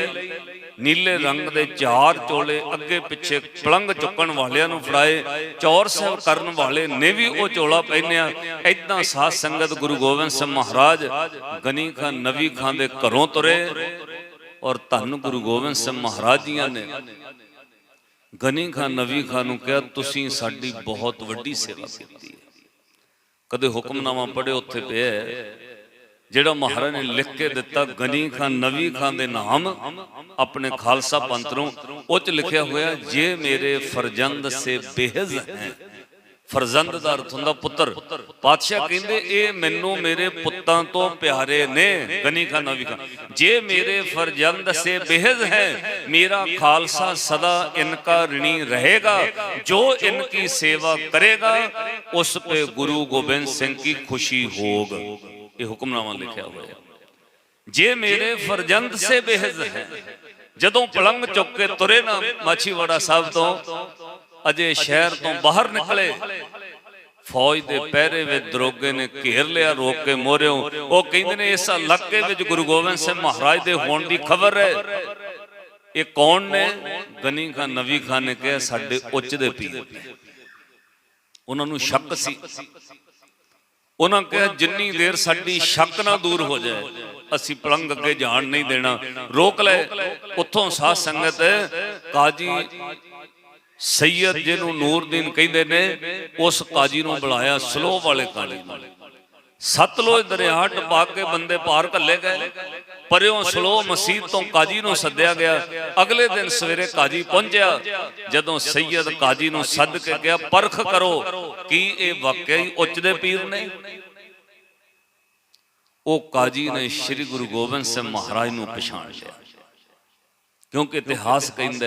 ਨੀਲੇ ਰੰਗ ਦੇ ਚਾਰ ਚੋਲੇ ਅੱਗੇ ਪਿੱਛੇ ਪਲੰਗ ਚੁੱਕਣ ਵਾਲਿਆਂ ਨੂੰ ਫੜਾਏ, ਚੌਰ ਸਾਹਿਬ ਕਰਨ ਵਾਲੇ ਨੇ ਵੀ ਉਹ ਚੋਲਾ ਪਹਿਨਿਆ। ਐਦਾਂ ਸਾਧ ਸੰਗਤ ਗੁਰੂ ਗੋਬਿੰਦ ਸਿੰਘ ਮਹਾਰਾਜ ਗਨੀ ਖਾਨ ਨਵੀ ਖਾਨ ਦੇ ਘਰੋਂ ਤੁਰੇ ਔਰ ਧੰਨ ਗੁਰੂ ਗੋਬਿੰਦ ਸਿੰਘ ਮਹਾਰਾਜ ਜੀਆਂ ਨੇ ਗਨੀ ਖਾਨ ਨਵੀ ਖਾਨ ਨੂੰ ਕਿਹਾ, ਤੁਸੀਂ ਸਾਡੀ ਬਹੁਤ ਵੱਡੀ ਸੇਵਾ ਕੀਤੀ ਹੈ। ਕਦੇ ਹੁਕਮਨਾਮਾ ਪੜ੍ਹੇ ਉੱਥੇ ਪਿਆ ਜਿਹੜਾ ਮਹਾਰਾਜ ਨੇ ਲਿਖ ਕੇ ਦਿੱਤਾ, ਗਨੀ ਖਾਨ, ਨਵੀ ਖਾਨ ਦੇ ਨਾਮ, ਆਪਣੇ ਖਾਲਸਾ ਪੰਥ ਨੂੰ ਉੱਚ ਲਿਖਿਆ ਹੋਇਆ, ਜੇ ਮੇਰੇ ਫਰਜ਼ੰਦ ਸੇ ਬੇਹਜ਼ ਹੈ। ਫਰਜ਼ੰਦ ਦਾ ਅਰਥ ਹੁੰਦਾ ਪੁੱਤਰ। ਪਾਤਸ਼ਾਹ ਕਹਿੰਦੇ, ਇਹ ਮੈਨੂੰ ਮੇਰੇ ਪੁੱਤਾਂ ਤੋਂ ਪਿਆਰੇ ਨੇ, ਗਨੀ ਖਾਨ, ਨਵੀ ਖਾਨ। ਜੇ ਮੇਰੇ ਫਰਜ਼ੰਦ ਸੇ ਬੇਹਜ਼ ਹੈ, ਮੇਰਾ ਖਾਲਸਾ ਸਦਾ ਇਨਕਾ ਰਣੀ ਰਹੇਗਾ। ਜੋ ਇਨਕੀ ਸੇਵਾ ਕਰੇਗਾ, ਉਸ ਪੇ ਗੁਰੂ ਗੋਬਿੰਦ ਸਿੰਘ ਕੀ ਖੁਸ਼ੀ ਹੋਗ। ਇਹ ਹੁਕਮਨਾਮਾ ਲਿਖਿਆ ਹੋਇਆ ਜੇ ਮੇਰੇ ਫਰਜ਼ੰਦ ਸੇ ਬੇਹਜ਼ ਹੈ, ਜਦੋਂ ਪਲੰਗ ਚੁੱਕ ਕੇ ਤੁਰੇ ਨਾ ਮਾਛੀਵਾੜਾ ਸਾਹਿਬ ਤੋਂ, ਅਜੇ ਸ਼ਹਿਰ ਤੋਂ ਬਾਹਰ ਨਿਕਲੇ, ਫੌਜ ਦੇ ਪਹਿਰੇ ਵਿੱਚ ਦਰੋਗੇ ਨੇ ਘੇਰ ਲਿਆ, ਰੋਕ ਕੇ ਮੋਰਿਓ ਉਹ ਕਹਿੰਦੇ ਨੇ, ਇਸ ਇਲਾਕੇ ਵਿੱਚ ਗੁਰੂ ਗੋਬਿੰਦ ਸਿੰਘ ਮਹਾਰਾਜ ਦੇ ਹੋਣ ਦੀ ਖਬਰ ਹੈ। ਇਹ ਕੌਣ ਨੇ? ਗਨੀ ਖਾਨ ਨਵੀ ਖਾਨ ਨੇ ਕਿਹਾ, ਸਾਡੇ ਉੱਚ ਦੇ ਪੀਰ। ਉਹਨਾਂ ਨੂੰ ਸ਼ੱਕ ਸੀ। ਉਹਨਾਂ ਕਿਹਾ ਜਿੰਨੀ ਦੇਰ ਸਾਡੀ ਸ਼ੱਕ ਨਾ ਦੂਰ ਹੋ ਜਾਏ ਅਸੀਂ ਪਲੰਗ ਅੱਗੇ ਜਾਣ ਨਹੀਂ ਦੇਣਾ। ਰੋਕ ਲੈ ਉੱਥੋਂ ਸਾਧ ਸੰਗਤ ਕਾਜੀ ਸੈਯਦ ਜਿਹਨੂੰ ਨੂਰਦੀਨ ਕਹਿੰਦੇ ਨੇ ਉਸ ਕਾਜੀ ਨੂੰ ਬੁਲਾਇਆ ਸਲੋ ਵਾਲੇ ਕਾਜੀ ਨੂੰ ਸਤਲੁਜ ਦਰਿਆ ਟਪਾ ਕੇ ਬੰਦੇ ਪਾਰ ਘੱਲੇ ਗਏ। ਪਰਿਓਂ ਸਲੋ ਮਸਜਿਦ ਤੋਂ ਕਾਜੀ ਨੂੰ ਸੱਦਿਆ ਗਿਆ। ਅਗਲੇ ਦਿਨ ਸਵੇਰੇ ਕਾਜੀ ਪਹੁੰਚਿਆ। ਜਦੋਂ ਸੈਯਦ ਕਾਜੀ ਨੂੰ ਸੱਦ ਕੇ ਗਿਆ ਪਰਖ ਕਰੋ ਕੀ ਇਹ ਵਾਕਿਆ ਹੀ ਉੱਚ ਦੇ ਪੀਰ ਨੇ? ਉਹ ਕਾਜੀ ਨੇ ਸ੍ਰੀ ਗੁਰੂ ਗੋਬਿੰਦ ਸਿੰਘ ਮਹਾਰਾਜ ਨੂੰ ਪਛਾਣ ਲਿਆ। ਕਿਉਂਕਿ ਇਤਿਹਾਸ ਕਹਿੰਦਾ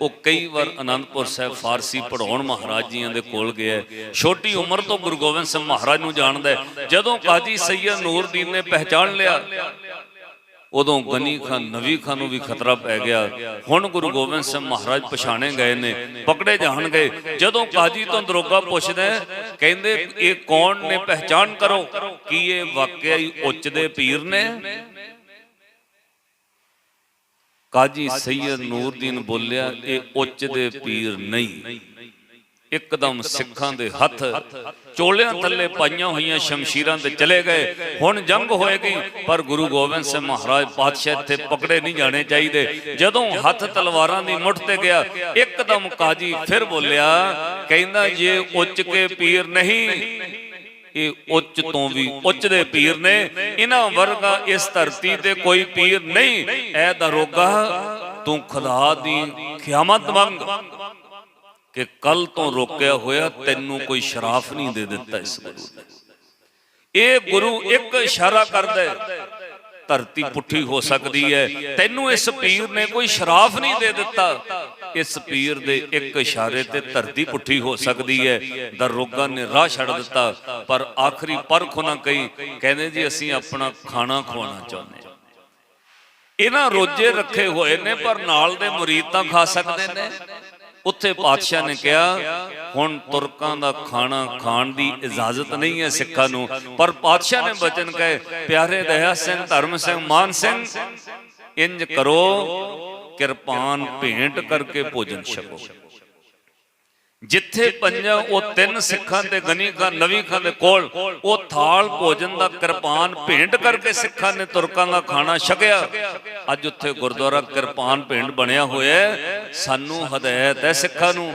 ਉਹ ਕਈ ਵਾਰ ਅਨੰਦਪੁਰ ਸਾਹਿਬ ਫਾਰਸੀ ਪੜਾਉਣ ਮਹਾਰਾਜ ਜੀਆਂ ਦੇ ਕੋਲ ਗਿਆ ਛੋਟੀ ਉਮਰ ਤੋਂ ਗੁਰੂ ਗੋਬਿੰਦ ਸਿੰਘ ਮਹਾਰਾਜ ਨੂੰ ਜਾਣਦਾ ਜਦੋਂ ਕਾਜੀ ਸੈਯਦ ਨੂਰਦੀਨ ਨੇ ਪਹਿਚਾਣ ਲਿਆ, ਉਦੋਂ ਗਨੀ ਖਾਨ, ਨਵੀ ਖਾਨ ਨੂੰ ਵੀ ਖਤਰਾ ਪੈ ਗਿਆ। ਹੁਣ ਗੁਰੂ ਗੋਬਿੰਦ ਸਿੰਘ ਮਹਾਰਾਜ ਪਛਾਣੇ ਗਏ ਨੇ, ਪਕੜੇ ਜਾਣਗੇ। ਜਦੋਂ ਕਾਜੀ ਤੋਂ ਦਰੋਗਾ ਪੁੱਛਦਾ ਕਹਿੰਦੇ, ਇਹ ਕੌਣ ਨੇ? ਪਹਿਚਾਨ ਕਰੋ। ਕੀ ਇਹ ਵਾਕਿਆ ਹੀ ਉੱਚ ਦੇ ਪੀਰ ਨੇ? ਕਾਜੀ ਸੈਯਦ ਨੂਰਦੀਨ ਬੋਲਿਆ ਇਹ ਉੱਚ ਦੇ ਪੀਰ ਨਹੀਂ। ਇੱਕਦਮ ਸਿੱਖਾਂ ਦੇ ਹੱਥ ਚੋਲਿਆਂ ਥੱਲੇ ਪਾਈਆਂ ਹੋਈਆਂ ਸ਼ਮਸ਼ੀਰਾਂ ਤੇ ਚਲੇ ਗਏ। ਹੁਣ ਜੰਗ ਹੋਏਗੀ ਪਰ ਗੁਰੂ ਗੋਬਿੰਦ ਸਿੰਘ ਮਹਾਰਾਜ ਪਾਤਸ਼ਾਹ ਇੱਥੇ ਪਕੜੇ ਨਹੀਂ ਜਾਣੇ ਚਾਹੀਦੇ। ਜਦੋਂ ਹੱਥ ਤਲਵਾਰਾਂ ਦੀ ਮੁੱਠ ਤੇ ਗਿਆ ਇੱਕਦਮ ਕਾਜੀ ਫਿਰ ਬੋਲਿਆ ਕਹਿੰਦਾ ਜੇ ਉੱਚ ਕੇ ਪੀਰ ਨਹੀਂ। ਇਹ ਉੱਚ ਤੋਂ ਵੀ ਉੱਚ ਦੇ ਪੀਰ ਨੇ, ਇਹਨਾਂ ਵਰਗਾ ਇਸ ਧਰਤੀ ਤੇ ਕੋਈ ਪੀਰ ਨਹੀਂ। ਐ ਦਰੋਗਾ ਤੂੰ ਖੁਦਾ ਦੀ ਖਿਆਮਤ ਮੰਗ ਕਿ ਕੱਲ ਤੋਂ ਰੋਕਿਆ ਹੋਇਆ ਤੈਨੂੰ ਕੋਈ ਸ਼ਰਾਫ ਨਹੀਂ ਦੇ ਦਿੱਤਾ ਇਸ ਗੁਰੂ ਨੇ। ਇਹ ਗੁਰੂ ਇੱਕ ਇਸ਼ਾਰਾ ਕਰਦਾ ਹੈ, ਧਰਤੀ ਪੁੱਠੀ ਹੋ ਸਕਦੀ ਹੈ, ਤੈਨੂੰ ਇਸ ਪੀਰ ਨੇ ਕੋਈ ਸ਼ਰਾਫ ਨਹੀਂ ਦੇ ਦਿੱਤਾ। ਇਸ ਪੀਰ ਦੇ ਇੱਕ ਇਸ਼ਾਰੇ ਤੇ ਧਰਤੀ ਪੁੱਠੀ ਹੋ ਸਕਦੀ ਹੈ। ਦਰੋਗਾ ਨੇ ਰਾਹ ਛੱਡ ਦਿੱਤਾ, ਪਰ ਆਖਰੀ ਪਰਖ ਉਹਨਾਂ ਕਹੀ, ਕਹਿੰਦੇ ਜੀ, ਅਸੀਂ ਆਪਣਾ ਖਾਣਾ ਖਵਾਉਣਾ ਚਾਹੁੰਦੇ ਇਹਨਾਂ ਰੋਜੇ ਰੱਖੇ ਹੋਏ ਨੇ, ਪਰ ਨਾਲ ਦੇ ਮੁਰੀਦ ਤਾਂ ਖਾ ਸਕਦੇ ਨੇ। ਉੱਥੇ ਪਾਤਸ਼ਾਹ ਨੇ ਕਿਹਾ, ਹੁਣ ਤੁਰਕਾਂ ਦਾ ਖਾਣਾ ਖਾਣ ਦੀ ਇਜਾਜ਼ਤ ਨਹੀਂ ਹੈ ਸਿੱਖਾਂ ਨੂੰ। ਪਰ ਪਾਤਸ਼ਾਹ ਨੇ ਬਚਨ ਕਹੇ, ਪਿਆਰੇ ਦਇਆ ਸਿੰਘ, ਧਰਮ ਸਿੰਘ, ਮਾਨ ਸਿੰਘ, ਇੰਜ ਕਰੋ ਕਿਰਪਾਨ ਭੇਂਟ ਕਰਕੇ ਭੋਜਨ ਛਕੋ। ਜਿੱਥੇ ਪੰਜਾਂ, ਉਹ ਤਿੰਨ ਸਿੱਖਾਂ ਤੇ ਗਨੀ ਖਾਨ ਨਵੀ ਖਾਨ ਦੇ ਕੋਲ, ਉਹ ਥਾਲ ਭੋਜਨ ਦਾ ਕਿਰਪਾਨ ਭੇਂਟ ਕਰਕੇ ਸਿੱਖਾਂ ਨੇ ਤੁਰਕਾਂ ਦਾ ਖਾਣਾ ਛਕਿਆ। ਅੱਜ ਉੱਥੇ ਗੁਰਦੁਆਰਾ ਕਿਰਪਾਨ ਭੇਂਟ ਬਣਿਆ ਹੋਇਆ ਸਾਨੂੰ ਹਦਾਇਤ ਹੈ ਸਿੱਖਾਂ ਨੂੰ,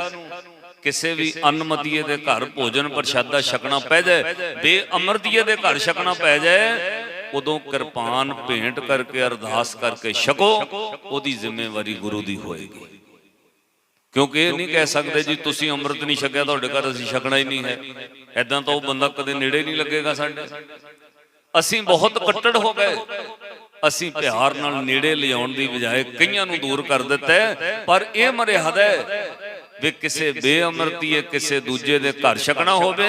ਕਿਸੇ ਵੀ ਅਨਮਤੀਏ ਦੇ ਘਰ ਭੋਜਨ ਪ੍ਰਸ਼ਾਦਾ ਛਕਣਾ ਪੈ ਜਾਏ ਬੇਅਮਰਦੀਏ ਦੇ ਘਰ ਛਕਣਾ ਪੈ ਜਾਏ ਉਦੋਂ ਕਿਰਪਾਨ ਭੇਂਟ ਕਰਕੇ, ਅਰਦਾਸ ਕਰਕੇ ਛਕੋ, ਉਹਦੀ ਜ਼ਿੰਮੇਵਾਰੀ ਗੁਰੂ ਦੀ ਹੋਏਗੀ। ਕਿਉਂਕਿ ਇਹ ਨਹੀਂ ਕਹਿ ਸਕਦੇ ਜੀ, ਤੁਸੀਂ ਅੰਮ੍ਰਿਤ ਨਹੀਂ ਛਕਿਆ, ਤੁਹਾਡੇ ਘਰ ਅਸੀਂ ਛਕਣਾ ਹੀ ਨਹੀਂ ਹੈ। ਐਦਾਂ ਤਾਂ ਉਹ ਬੰਦਾ ਕਦੇ ਨੇੜੇ ਨਹੀਂ ਲੱਗੇਗਾ ਸਾਡੇ। ਅਸੀਂ ਬਹੁਤ ਕੱਟੜ ਹੋ ਗਏ। ਅਸੀਂ ਪਿਆਰ ਨਾਲ ਨੇੜੇ ਲਿਆਉਣ ਦੀ ਬਜਾਏ ਕਈਆਂ ਨੂੰ ਦੂਰ ਕਰ ਦਿੱਤਾ ਪਰ ਇਹ ਮਰਿਆਦਾ ਹੈ ਵੀ ਕਿਸੇ ਬੇਅਮਰਤੀਏ ਕਿਸੇ ਦੂਜੇ ਦੇ ਘਰ ਛਕਣਾ ਹੋਵੇ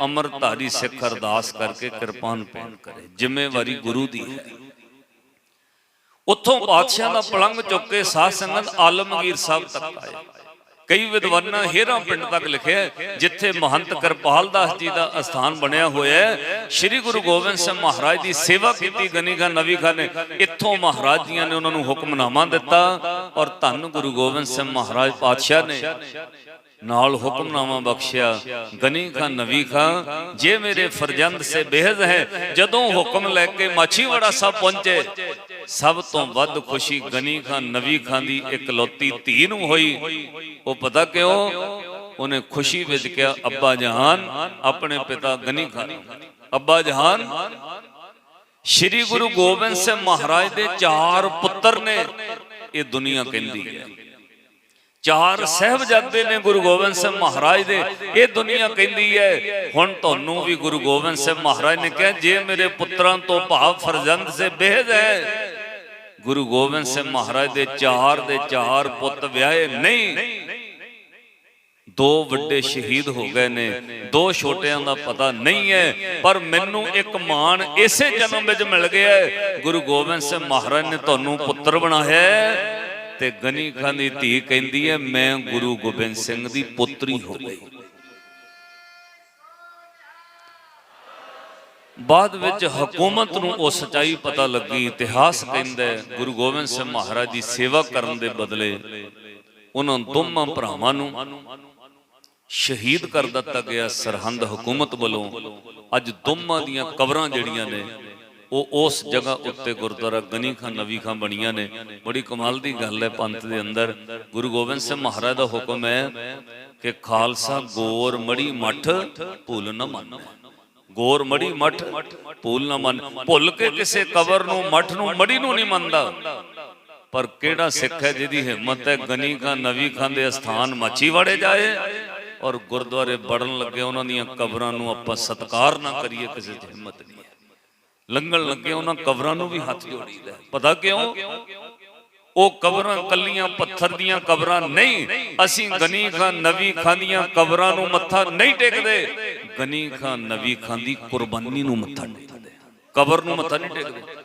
ਅੰਮ੍ਰਿਤਧਾਰੀ ਸਿੱਖ ਅਰਦਾਸ ਕਰਕੇ ਕਿਰਪਾਨ ਪੈਣ ਕਰੇ, ਜ਼ਿੰਮੇਵਾਰੀ ਗੁਰੂ ਦੀ ਹੈ। ਉੱਥੋਂ ਪਾਤਸ਼ਾਹ ਦਾ ਪਲੰਗ ਚੁੱਕ ਕੇ ਸਾਧ ਸੰਗਤ ਆਲਮਗੀਰ ਸਾਹਿਬ ਤੱਕ ਆਏ। ਕਈ ਵਿਦਵਾਨਾਂ ਹੇਰਾ ਪਿੰਡ ਤੱਕ ਲਿਖਿਆ ਜਿੱਥੇ ਮਹੰਤ ਕਿਰਪਾਲ ਦਾਸ ਜੀ ਦਾ ਅਸਥਾਨ ਬਣਿਆ ਹੋਇਆ ਹੈ। ਸ੍ਰੀ ਗੁਰੂ ਗੋਬਿੰਦ ਸਿੰਘ ਮਹਾਰਾਜ ਦੀ ਸੇਵਾ ਕੀਤੀ ਗਨੀ ਖਾਨ ਨਵੀ ਖਾਨ ਨੇ। ਇੱਥੋਂ ਮਹਾਰਾਜ ਜੀਆਂ ਨੇ ਉਹਨਾਂ ਨੂੰ ਹੁਕਮਨਾਮਾ ਦਿੱਤਾ ਔਰ ਧੰਨ ਗੁਰੂ ਗੋਬਿੰਦ ਸਿੰਘ ਮਹਾਰਾਜ ਪਾਤਸ਼ਾਹ ਨੇ। ਨਾਲ ਹੁਕਮਨਾਮਾ ਬਖਸ਼ਿਆ, ਗਨੀ ਖਾਂ ਨਵੀ ਖਾਨ ਜੇ ਮੇਰੇ ਫਰਜ਼ੰਦ ਸੇ ਬੇਹਜ਼ ਹੈ, ਜਦੋਂ ਹੁਕਮ ਲੈ ਕੇ ਮਾਛੀਵਾੜਾ ਸਾਹਿਬ ਪਹੁੰਚੇ, ਸਭ ਤੋਂ ਵੱਧ ਖੁਸ਼ੀ ਗਨੀ ਖਾਨ ਨਵੀ ਖਾਨ ਦੀ ਇਕਲੌਤੀ ਧੀ ਨੂੰ ਹੋਈ। ਉਹ ਪਤਾ ਕਿਉਂ? ਉਹਨੇ ਖੁਸ਼ੀ ਵਿੱਚ ਕਿਹਾ, ਅੱਬਾ ਜਹਾਨ, ਆਪਣੇ ਪਿਤਾ ਗਨੀ ਖਾਨ ਅੱਬਾ ਜਹਾਨ, ਸ਼੍ਰੀ ਗੁਰੂ ਗੋਬਿੰਦ ਸਿੰਘ ਮਹਾਰਾਜ ਦੇ ਚਾਰ ਪੁੱਤਰ ਨੇ, ਇਹ ਦੁਨੀਆ ਕਹਿੰਦੀ ਹੈ। ਚਾਰ ਸਹਿਬਜ਼ਾਦੇ ਨੇ ਗੁਰੂ ਗੋਬਿੰਦ ਸਿੰਘ ਮਹਾਰਾਜ ਦੇ। ਇਹ ਦੁਨੀਆ ਕਹਿੰਦੀ ਹੈ, ਹੁਣ ਤੁਹਾਨੂੰ ਵੀ ਗੁਰੂ ਗੋਬਿੰਦ ਸਿੰਘ ਮਹਾਰਾਜ ਨੇ ਕਿਹਾ, ਜੇ ਮੇਰੇ ਪੁੱਤਰਾਂ ਤੋਂ ਭਾਵ ਫਰਜ਼ੰਦ ਸੇ ਬੇਹਦ ਹੈ। ਗੁਰੂ ਗੋਬਿੰਦ ਸਿੰਘ ਮਹਾਰਾਜ ਦੇ ਚਾਰ ਦੇ ਚਾਰ ਪੁੱਤ ਵਿਆਹੇ ਨਹੀਂ। ਦੋ ਵੱਡੇ ਸ਼ਹੀਦ ਹੋ ਗਏ ਨੇ। ਦੋ ਛੋਟਿਆਂ ਦਾ ਪਤਾ ਨਹੀਂ ਹੈ, ਪਰ ਮੈਨੂੰ ਇੱਕ ਮਾਣ ਇਸੇ ਜਨਮ ਵਿੱਚ ਮਿਲ ਗਿਆ ਹੈ। ਗੁਰੂ ਗੋਬਿੰਦ ਸਿੰਘ ਮਹਾਰਾਜ ਨੇ ਤੁਹਾਨੂੰ ਪੁੱਤਰ ਬਣਾਇਆ ਤੇ ਗਨੀ ਖਾਨ ਦੀ ਧੀ ਕਹਿੰਦੀ ਹੈ, ਮੈਂ ਗੁਰੂ ਗੋਬਿੰਦ ਸਿੰਘ ਦੀ ਪੁੱਤਰੀ ਹੋ ਗਈ। ਬਾਅਦ ਵਿੱਚ ਹਕੂਮਤ ਨੂੰ ਉਹ ਸਚਾਈ ਪਤਾ ਲੱਗੀ, ਇਤਿਹਾਸ ਕਹਿੰਦਾ ਗੁਰੂ ਗੋਬਿੰਦ ਸਿੰਘ ਮਹਾਰਾਜ ਦੀ ਸੇਵਾ ਕਰਨ ਦੇ ਬਦਲੇ ਉਹਨਾਂ ਦੋਵਾਂ ਭਰਾਵਾਂ ਨੂੰ ਸ਼ਹੀਦ ਕਰ ਦਿੱਤਾ ਗਿਆ ਸਰਹੰਦ ਹਕੂਮਤ ਵੱਲੋਂ। ਅੱਜ ਦੋਵਾਂ ਦੀਆਂ ਕਬਰਾਂ ਜਿਹੜੀਆਂ ਨੇ ਉਹ ਉਸ ਜਗ੍ਹਾ ਉੱਤੇ ਗੁਰਦੁਆਰਾ ਗਨੀ ਖਾਂ ਨਵੀ ਖਾਂ ਬਣੀਆਂ ਨੇ। ਬੜੀ ਕਮਾਲ ਦੀ ਗੱਲ ਹੈ ਪੰਥ ਦੇ ਅੰਦਰ। ਗੁਰੂ ਗੋਬਿੰਦ ਸਿੰਘ ਮਹਾਰਾਜ ਦਾ ਹੁਕਮ ਹੈ ਕਿ ਖਾਲਸਾ ਗੋਰ ਮੜੀ ਮੱਠ ਭੁੱਲ ਨਾ ਮੰਨ। ਗੋਰ ਮੜੀ ਮੱਠ ਭੁੱਲ ਨਾ ਮੰਨ। ਭੁੱਲ ਕੇ ਕਿਸੇ ਕਬਰ ਨੂੰ, ਮੱਠ ਨੂੰ, ਮੜੀ ਨੂੰ ਨਹੀਂ ਮੰਨਦਾ। ਪਰ ਕਿਹੜਾ ਸਿੱਖ ਹੈ ਜਿਹਦੀ ਹਿੰਮਤ ਹੈ ਗਨੀ ਖਾਂ ਨਵੀ ਖਾਂ ਦੇ ਸਥਾਨ ਮਾਚੀ ਵੜੇ ਜਾਏ ਔਰ ਗੁਰਦੁਆਰੇ ਵੜਨ ਲੱਗੇ। ਉਹਨਾਂ ਦੀਆਂ ਕਬਰਾਂ ਨੂੰ ਆਪਾਂ ਸਤਕਾਰ ਨਾ ਕਰੀਏ, ਕਿਸੇ ਦੀ ਹਿੰਮਤ ਨਹੀਂ ਹੈ ਲੱਗੇ, ਉਹਨਾਂ ਕਬਰਾਂ ਨੂੰ ਵੀ ਹੱਥ ਜੋੜੀਦਾ ਪਤਾ ਕਿਉਂ? ਉਹ ਕਬਰਾਂ ਕੱਲੀਆਂ ਪੱਥਰ ਦੀਆਂ ਕਬਰਾਂ ਨਹੀਂ, ਅਸੀਂ ਗਨੀ ਖਾਨ ਨਵੀ ਖਾਨ ਦੀਆਂ ਕਬਰਾਂ ਨੂੰ ਮੱਥਾ ਨਹੀਂ ਟੇਕਦੇ। ਗਨੀ ਖਾਨ ਨਵੀ ਖਾਨ ਦੀ ਕੁਰਬਾਨੀ ਨੂੰ ਮੱਥਾ ਟੇਕਦੇ। ਕਬਰ ਨੂੰ ਮੱਥਾ ਨਹੀਂ ਟੇਕਦੇ।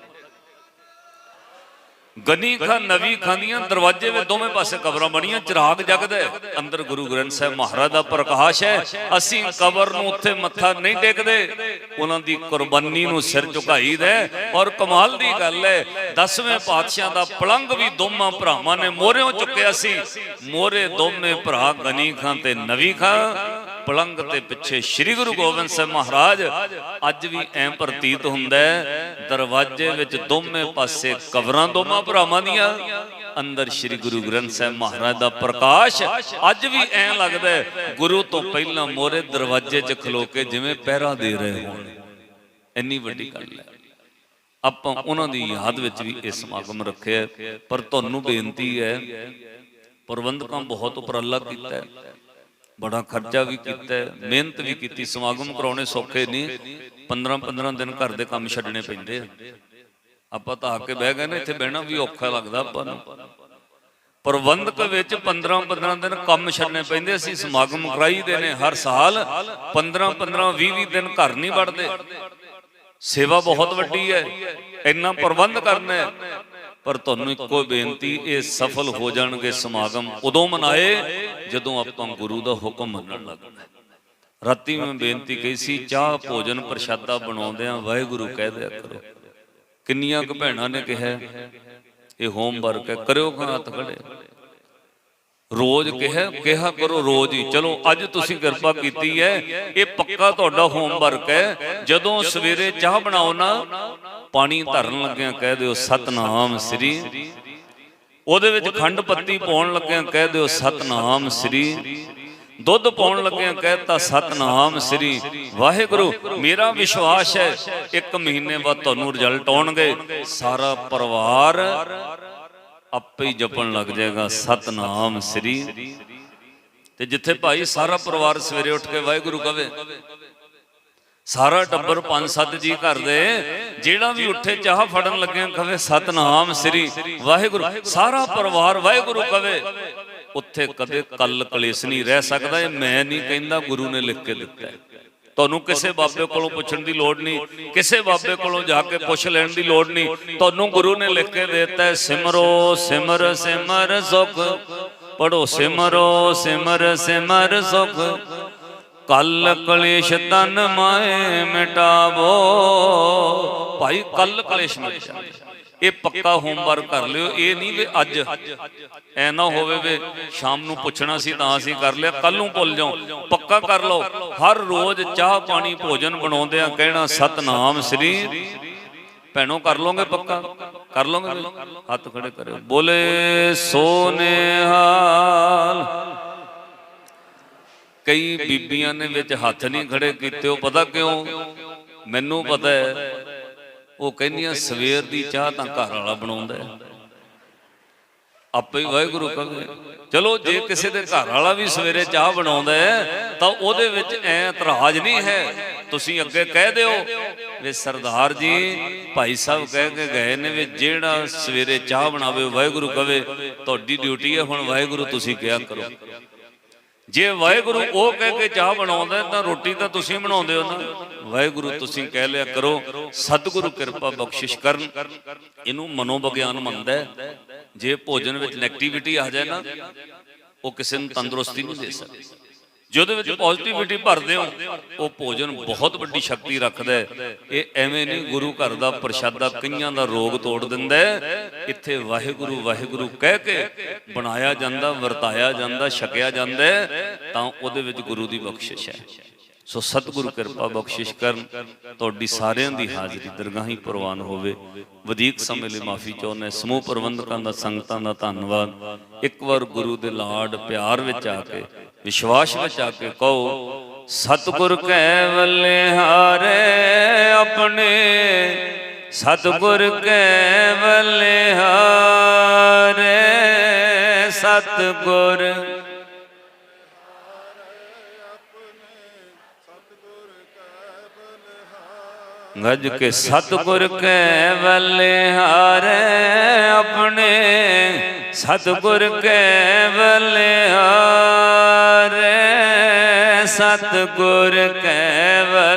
ਗਨੀ ਖਾਂ ਨਵੀ ਖਾਂ ਦੀਆਂ ਦਰਵਾਜ਼ੇ ਵਿੱਚ ਦੋਵੇਂ ਪਾਸੇ ਕਬਰਾਂ ਬਣੀਆਂ, ਚਿਰਾਗ ਜਗਦਾ ਅੰਦਰ ਗੁਰੂ ਗ੍ਰੰਥ ਸਾਹਿਬ ਮਹਾਰਾਜ ਦਾ ਪ੍ਰਕਾਸ਼ ਹੈ। ਅਸੀਂ ਕਬਰ ਨੂੰ ਉੱਥੇ ਮੱਥਾ ਨਹੀਂ ਟੇਕਦੇ। ਉਹਨਾਂ ਦੀ ਕੁਰਬਾਨੀ ਨੂੰ ਸਿਰ ਝੁਕਾਈਦਾ ਹੈ। ਔਰ ਕਮਾਲ ਦੀ ਗੱਲ ਹੈ, ਦਸਵੇਂ ਪਾਤਸ਼ਾਹ ਦਾ ਪਲੰਗ ਵੀ ਦੋਵਾਂ ਭਰਾਵਾਂ ਨੇ ਮੋਹਰਿਓਂ ਚੁੱਕਿਆ ਸੀ। ਮੋਹਰੇ ਦੋਵੇਂ ਭਰਾ ਗਨੀ ਖਾਂ ਤੇ ਨਵੀ ਖਾਂ ਪਲੰਗ ਤੇ ਪਿੱਛੇ ਸ੍ਰੀ ਗੁਰੂ ਗੋਬਿੰਦ ਸਾਹਿਬ ਮਹਾਰਾਜ, ਅੱਜ ਵੀ ਐਂ ਪ੍ਰਤੀਤ ਹੁੰਦਾ ਦਰਵਾਜ਼ੇ ਵਿੱਚ ਦੋਵੇਂ ਪਾਸੇ ਕਬਰਾਂ ਦੋਵਾਂ ਭਰਾਵਾਂ ਦੀਆਂ, ਅੰਦਰ ਸ੍ਰੀ ਗੁਰੂ ਗ੍ਰੰਥ ਸਾਹਿਬ ਮਹਾਰਾਜ ਦਾ ਪ੍ਰਕਾਸ਼, ਅੱਜ ਵੀ ਐਂ ਲੱਗਦਾ ਗੁਰੂ ਤੋਂ ਪਹਿਲਾਂ ਮੋਰੇ ਦਰਵਾਜ਼ੇ 'ਚ ਖਲੋ ਕੇ ਜਿਵੇਂ ਪਹਿਰਾ ਦੇ ਰਹੇ ਹੋਣ। ਇੰਨੀ ਵੱਡੀ ਗੱਲ ਹੈ। ਆਪਾਂ ਉਹਨਾਂ ਦੀ ਯਾਦ ਵਿੱਚ ਵੀ ਇਹ ਸਮਾਗਮ ਰੱਖਿਆ ਪਰ ਤੁਹਾਨੂੰ ਬੇਨਤੀ ਹੈ, ਪ੍ਰਬੰਧਕਾਂ ਬਹੁਤ ਉਪਰਾਲਾ ਕੀਤਾ ਬੜਾ ਖਰਚਾ ਵੀ ਕੀਤਾ ਮਿਹਨਤ ਵੀ ਕੀਤੀ, ਸਮਾਗਮ ਕਰਾਉਣੇ ਸੌਖੇ ਨਹੀਂ 15 15 ਦਿਨ ਘਰ ਦੇ ਕੰਮ ਛੱਡਣੇ ਪੈਂਦੇ ਆ। ਆਪਾਂ ਤਾਂ ਆ ਕੇ ਬਹਿ ਗਏ ਨੇ, ਇੱਥੇ ਬਹਿਣਾ ਵੀ ਔਖਾ ਲੱਗਦਾ ਆਪਾਂ ਨੂੰ। ਪ੍ਰਬੰਧਕ ਵਿੱਚ 15 15 ਦਿਨ ਕੰਮ ਛੱਡਣੇ ਪੈਂਦੇ, ਅਸੀਂ ਸਮਾਗਮ ਕਰਾਈਦੇ ਨੇ ਹਰ ਸਾਲ। 15 15 20 20 ਦਿਨ ਘਰ ਨਹੀਂ ਵੜਦੇ। ਸੇਵਾ ਬਹੁਤ ਵੱਡੀ ਹੈ। ਇੰਨਾ ਪ੍ਰਬੰਧ ਕਰਨਾ ਹੈ। ਪਰ ਤੁਹਾਨੂੰ ਇੱਕੋ ਬੇਨਤੀ, ਇਹ ਸਫਲ ਹੋ ਜਾਣਗੇ ਸਮਾਗਮ ਉਦੋਂ ਮਨਾਏ ਜਦੋਂ ਆਪਾਂ ਗੁਰੂ ਦਾ ਹੁਕਮ ਮੰਨਣ ਲੱਗਣਾ ਰਾਤੀ ਮੈਂ ਬੇਨਤੀ ਕਹੀ ਸੀ, ਚਾਹ ਭੋਜਨ ਪ੍ਰਸ਼ਾਦਾ ਬਣਾਉਂਦਿਆਂ ਵਾਹਿਗੁਰੂ ਕਹਿ ਦਿਆ ਕਰੋ। ਕਿੰਨੀਆਂ ਕੁ ਭੈਣਾਂ ਨੇ ਕਿਹਾ, ਇਹ ਹੋਮਵਰਕ ਹੈ, ਕਰਿਓ ਹੱਥ ਖੜੇ ਰੋਜ਼ ਕਿਹਾ ਕਿਹਾ ਕਰੋ ਰੋਜ਼ ਹੀ। ਚਲੋ, ਅੱਜ ਤੁਸੀਂ ਕਿਰਪਾ ਕੀਤੀ ਹੈ। ਇਹ ਪੱਕਾ ਤੁਹਾਡਾ ਹੋਮਵਰਕ ਹੈ। ਜਦੋਂ ਸਵੇਰੇ ਚਾਹ ਬਣਾਓ ਨਾ, ਪਾਣੀ ਧਰਨ ਲੱਗਿਆਂ ਕਹਿ ਦਿਓ, ਸਤਨਾਮ ਸ੍ਰੀ। ਉਹਦੇ ਵਿੱਚ ਖੰਡ ਪੱਤੀ ਪਾਉਣ ਲੱਗਿਆਂ ਕਹਿ ਦਿਓ, ਸਤਨਾਮ ਸ੍ਰੀ। ਦੁੱਧ ਪਾਉਣ ਲੱਗਿਆਂ ਕਹਿਤਾ, ਸਤਨਾਮ ਸ੍ਰੀ। ਵਾਹਿਗੁਰੂ, ਮੇਰਾ ਵਿਸ਼ਵਾਸ ਹੈ, ਇੱਕ ਮਹੀਨੇ ਬਾਅਦ ਤੁਹਾਨੂੰ ਰਿਜ਼ਲਟ ਆਉਣਗੇ। ਸਾਰਾ ਪਰਿਵਾਰ ਆਪੇ ਹੀ ਜਪਣ ਲੱਗ ਜਾਏਗਾ। ਸਤਨਾਮ ਸ੍ਰੀ। ਤੇ ਜਿੱਥੇ ਭਾਈ ਸਾਰਾ ਪਰਿਵਾਰ ਸਵੇਰੇ ਉੱਠ ਕੇ ਵਾਹਿਗੁਰੂ ਕਵੇ, ਸਾਰਾ ਟੱਬਰ ਪੰਜ ਸੱਤ ਜੀ ਘਰ ਦੇ, ਜਿਹੜਾ ਵੀ ਉੱਠੇ ਚਾਹ ਫੜਨ ਲੱਗਿਆ ਕਵੇ, ਸਤਨਾਮ ਸ੍ਰੀ। ਵਾਹਿਗੁਰੂ, ਸਾਰਾ ਪਰਿਵਾਰ ਵਾਹਿਗੁਰੂ ਕਵੇ। ਉੱਥੇ ਕਦੇ ਕੱਲ ਕਲੇਸ਼ ਨਹੀਂ ਰਹਿ ਸਕਦਾ, ਇਹ ਮੈਂ ਨਹੀਂ ਕਹਿੰਦਾ, ਗੁਰੂ ਨੇ ਲਿਖ ਕੇ ਦਿੱਤਾ ਹੈ। ਤੁਹਾਨੂੰ ਕਿਸੇ ਬਾਬੇ ਕੋਲੋਂ ਪੁੱਛਣ ਦੀ ਲੋੜ ਨਹੀਂ ਕਿਸੇ ਬਾਬੇ ਕੋਲੋਂ ਜਾ ਕੇ ਪੁੱਛ ਲੈਣ ਦੀ ਲੋੜ ਨਹੀਂ। ਤੁਹਾਨੂੰ ਗੁਰੂ ਨੇ ਲਿਖ ਕੇ ਦਿੱਤਾ ਸਿਮਰੋ ਸਿਮਰ ਸਿਮਰ ਸੁਖ। ਪੜੋ ਸਿਮਰੋ ਸਿਮਰ ਸਿਮਰ ਸੁਖ। ਕਲ ਕਲੇਸ਼ ਤਨ ਮਾਏ ਮਿਟਾਵੋ। ਭਾਈ ਕਲ ਕਲੇਸ਼ ਮਿਟ ਜਾਵੇ ਇਹ ਪੱਕਾ ਹੋਮਵਰਕ ਕਰ ਲਿਓ। ਇਹ ਨਹੀਂ ਵੀ ਅੱਜ। ਐ ਨਾ ਹੋਵੇ ਵੀ ਸ਼ਾਮ ਨੂੰ ਪੁੱਛਣਾ ਸੀ ਤਾਂ ਅਸੀਂ ਕਰ ਲਿਆ। ਕੱਲ ਨੂੰ ਭੁੱਲ ਜਾਓ। ਪੱਕਾ ਕਰ ਲਓ। ਹਰ ਰੋਜ਼ ਚਾਹ ਪਾਣੀ ਭੋਜਨ ਬਣਾਉਂਦੇ ਆ ਕਹਿਣਾ ਸਤਨਾਮ ਸ੍ਰੀ। ਭੈਣੋ, ਕਰ ਲੋਗੇ ਪੱਕਾ? ਕਰ ਲੋਗੇ ਹੱਥ ਖੜੇ ਕਰਿਓ। ਬੋਲੇ ਸੋਨੇਹਾਲ ਕਈ ਬੀਬੀਆਂ ਨੇ ਵਿੱਚ ਹੱਥ ਨਹੀਂ ਖੜੇ ਕੀਤੇ। ਉਹ ਪਤਾ ਕਿਉਂ? ਮੈਨੂੰ ਪਤਾ ਹੈ ਉਹ ਕਹਿੰਦੀਆਂ ਸਵੇਰ ਦੀ ਚਾਹ ਤਾਂ ਘਰ ਵਾਲਾ ਬਣਾਉਂਦਾ ਆਪੇ ਹੀ ਵਾਹਿਗੁਰੂ ਕਹੇ ਚਲੋ ਜੇ ਕਿਸੇ ਦੇ ਘਰ ਵਾਲਾ ਵੀ ਸਵੇਰੇ ਚਾਹ ਬਣਾਉਂਦਾ ਤਾਂ ਉਹਦੇ ਵਿੱਚ ਐ ਇਤਰਾਜ਼ ਨਹੀਂ ਹੈ। ਤੁਸੀਂ ਅੱਗੇ ਕਹਿ ਦਿਓ ਵੀ ਸਰਦਾਰ ਜੀ, ਭਾਈ ਸਾਹਿਬ ਕਹਿ ਕੇ ਗਏ ਨੇ ਵੀ ਜਿਹੜਾ ਸਵੇਰੇ ਚਾਹ ਬਣਾਵੇ, ਵਾਹਿਗੁਰੂ ਕਵੇ, ਤੁਹਾਡੀ ਡਿਊਟੀ ਹੈ, ਹੁਣ ਵਾਹਿਗੁਰੂ ਤੁਸੀਂ ਕਿਹਾ ਕਰੋ। ਜੇ ਵਾਹਿਗੁਰੂ ਉਹ ਕਹਿ ਕੇ ਚਾਹ ਬਣਾਉਂਦਾ ਤਾਂ ਰੋਟੀ ਤਾਂ ਤੁਸੀਂ ਬਣਾਉਂਦੇ ਹੋ ਨਾ। ਵਾਹਿਗੁਰੂ, ਤੁਸੀਂ ਕਹਿ ਲਿਆ ਕਰੋ, ਸਤਿਗੁਰੂ ਕਿਰਪਾ ਬਖਸ਼ਿਸ਼ ਕਰਨ। ਇਹਨੂੰ ਮਨੋਵਿਗਿਆਨ ਮੰਨਦਾ ਜੇ ਭੋਜਨ ਵਿੱਚ ਨੈਗੇਟਿਵਿਟੀ ਆ ਜਾਏ ਨਾ, ਉਹ ਕਿਸੇ ਨੂੰ ਤੰਦਰੁਸਤੀ ਨਹੀਂ ਦੇ ਸਕਦਾ। ਜੇ ਉਹਦੇ ਵਿੱਚ ਪੋਜ਼ਿਟਿਵਿਟੀ ਭਰਦੇ ਹੋ ਉਹ ਭੋਜਨ ਬਹੁਤ ਵੱਡੀ ਸ਼ਕਤੀ ਰੱਖਦਾ ਹੈ। ਇਹ ਐਵੇਂ ਨਹੀਂ ਗੁਰੂ ਘਰ ਦਾ ਪ੍ਰਸ਼ਾਦਾ ਕਈਆਂ ਦਾ ਰੋਗ ਤੋੜ ਦਿੰਦਾ ਹੈ। ਇੱਥੇ ਵਾਹਿਗੁਰੂ ਵਾਹਿਗੁਰੂ ਕਹਿ ਕੇ ਬਣਾਇਆ ਜਾਂਦਾ ਵਰਤਾਇਆ ਜਾਂਦਾ ਛਕਿਆ ਜਾਂਦਾ ਤਾਂ ਉਹਦੇ ਵਿੱਚ ਗੁਰੂ ਦੀ ਬਖਸ਼ਿਸ਼ ਹੈ। ਸੋ ਸਤਿਗੁਰੂ ਕਿਰਪਾ ਬਖਸ਼ਿਸ਼ ਕਰਨ। ਤੁਹਾਡੀ ਸਾਰਿਆਂ ਦੀ ਹਾਜ਼ਰੀ ਦਰਗਾਹੀ ਪ੍ਰਵਾਨ ਹੋਵੇ। ਵਧੇਕ ਸਮੇਂ ਲਈ ਮਾਫੀ ਚਾਹੁੰਦੇ ਸਮੂਹ ਪ੍ਰਬੰਧਕਾਂ ਦਾ ਸੰਗਤਾਂ ਦਾ ਧੰਨਵਾਦ। ਇੱਕ ਵਾਰ ਗੁਰੂ ਦੇ ਲਾਡ ਪਿਆਰ ਵਿੱਚ ਆ ਕੇ ਵਿਸ਼ਵਾਸ ਵਿੱਚ ਆ ਕੇ ਕਹੋ, ਸਤਿਗੁਰ ਕੈ ਬਲਿਹਾਰੇ ਆਪਣੇ, ਸਤਿਗੁਰ ਕੈ ਬਲਿਹਾਰੇ ਸਤਿਗੁਰ ਗਜ ਕੇ, ਸਤਿਗੁਰ ਕੈ ਬਲਿਹਾਰੇ ਆਪਣੇ ਸਤਿਗੁਰ ਕੈ ਬਲਿਹਾਰੇ ਸਤਿਗੁਰ ਕੈ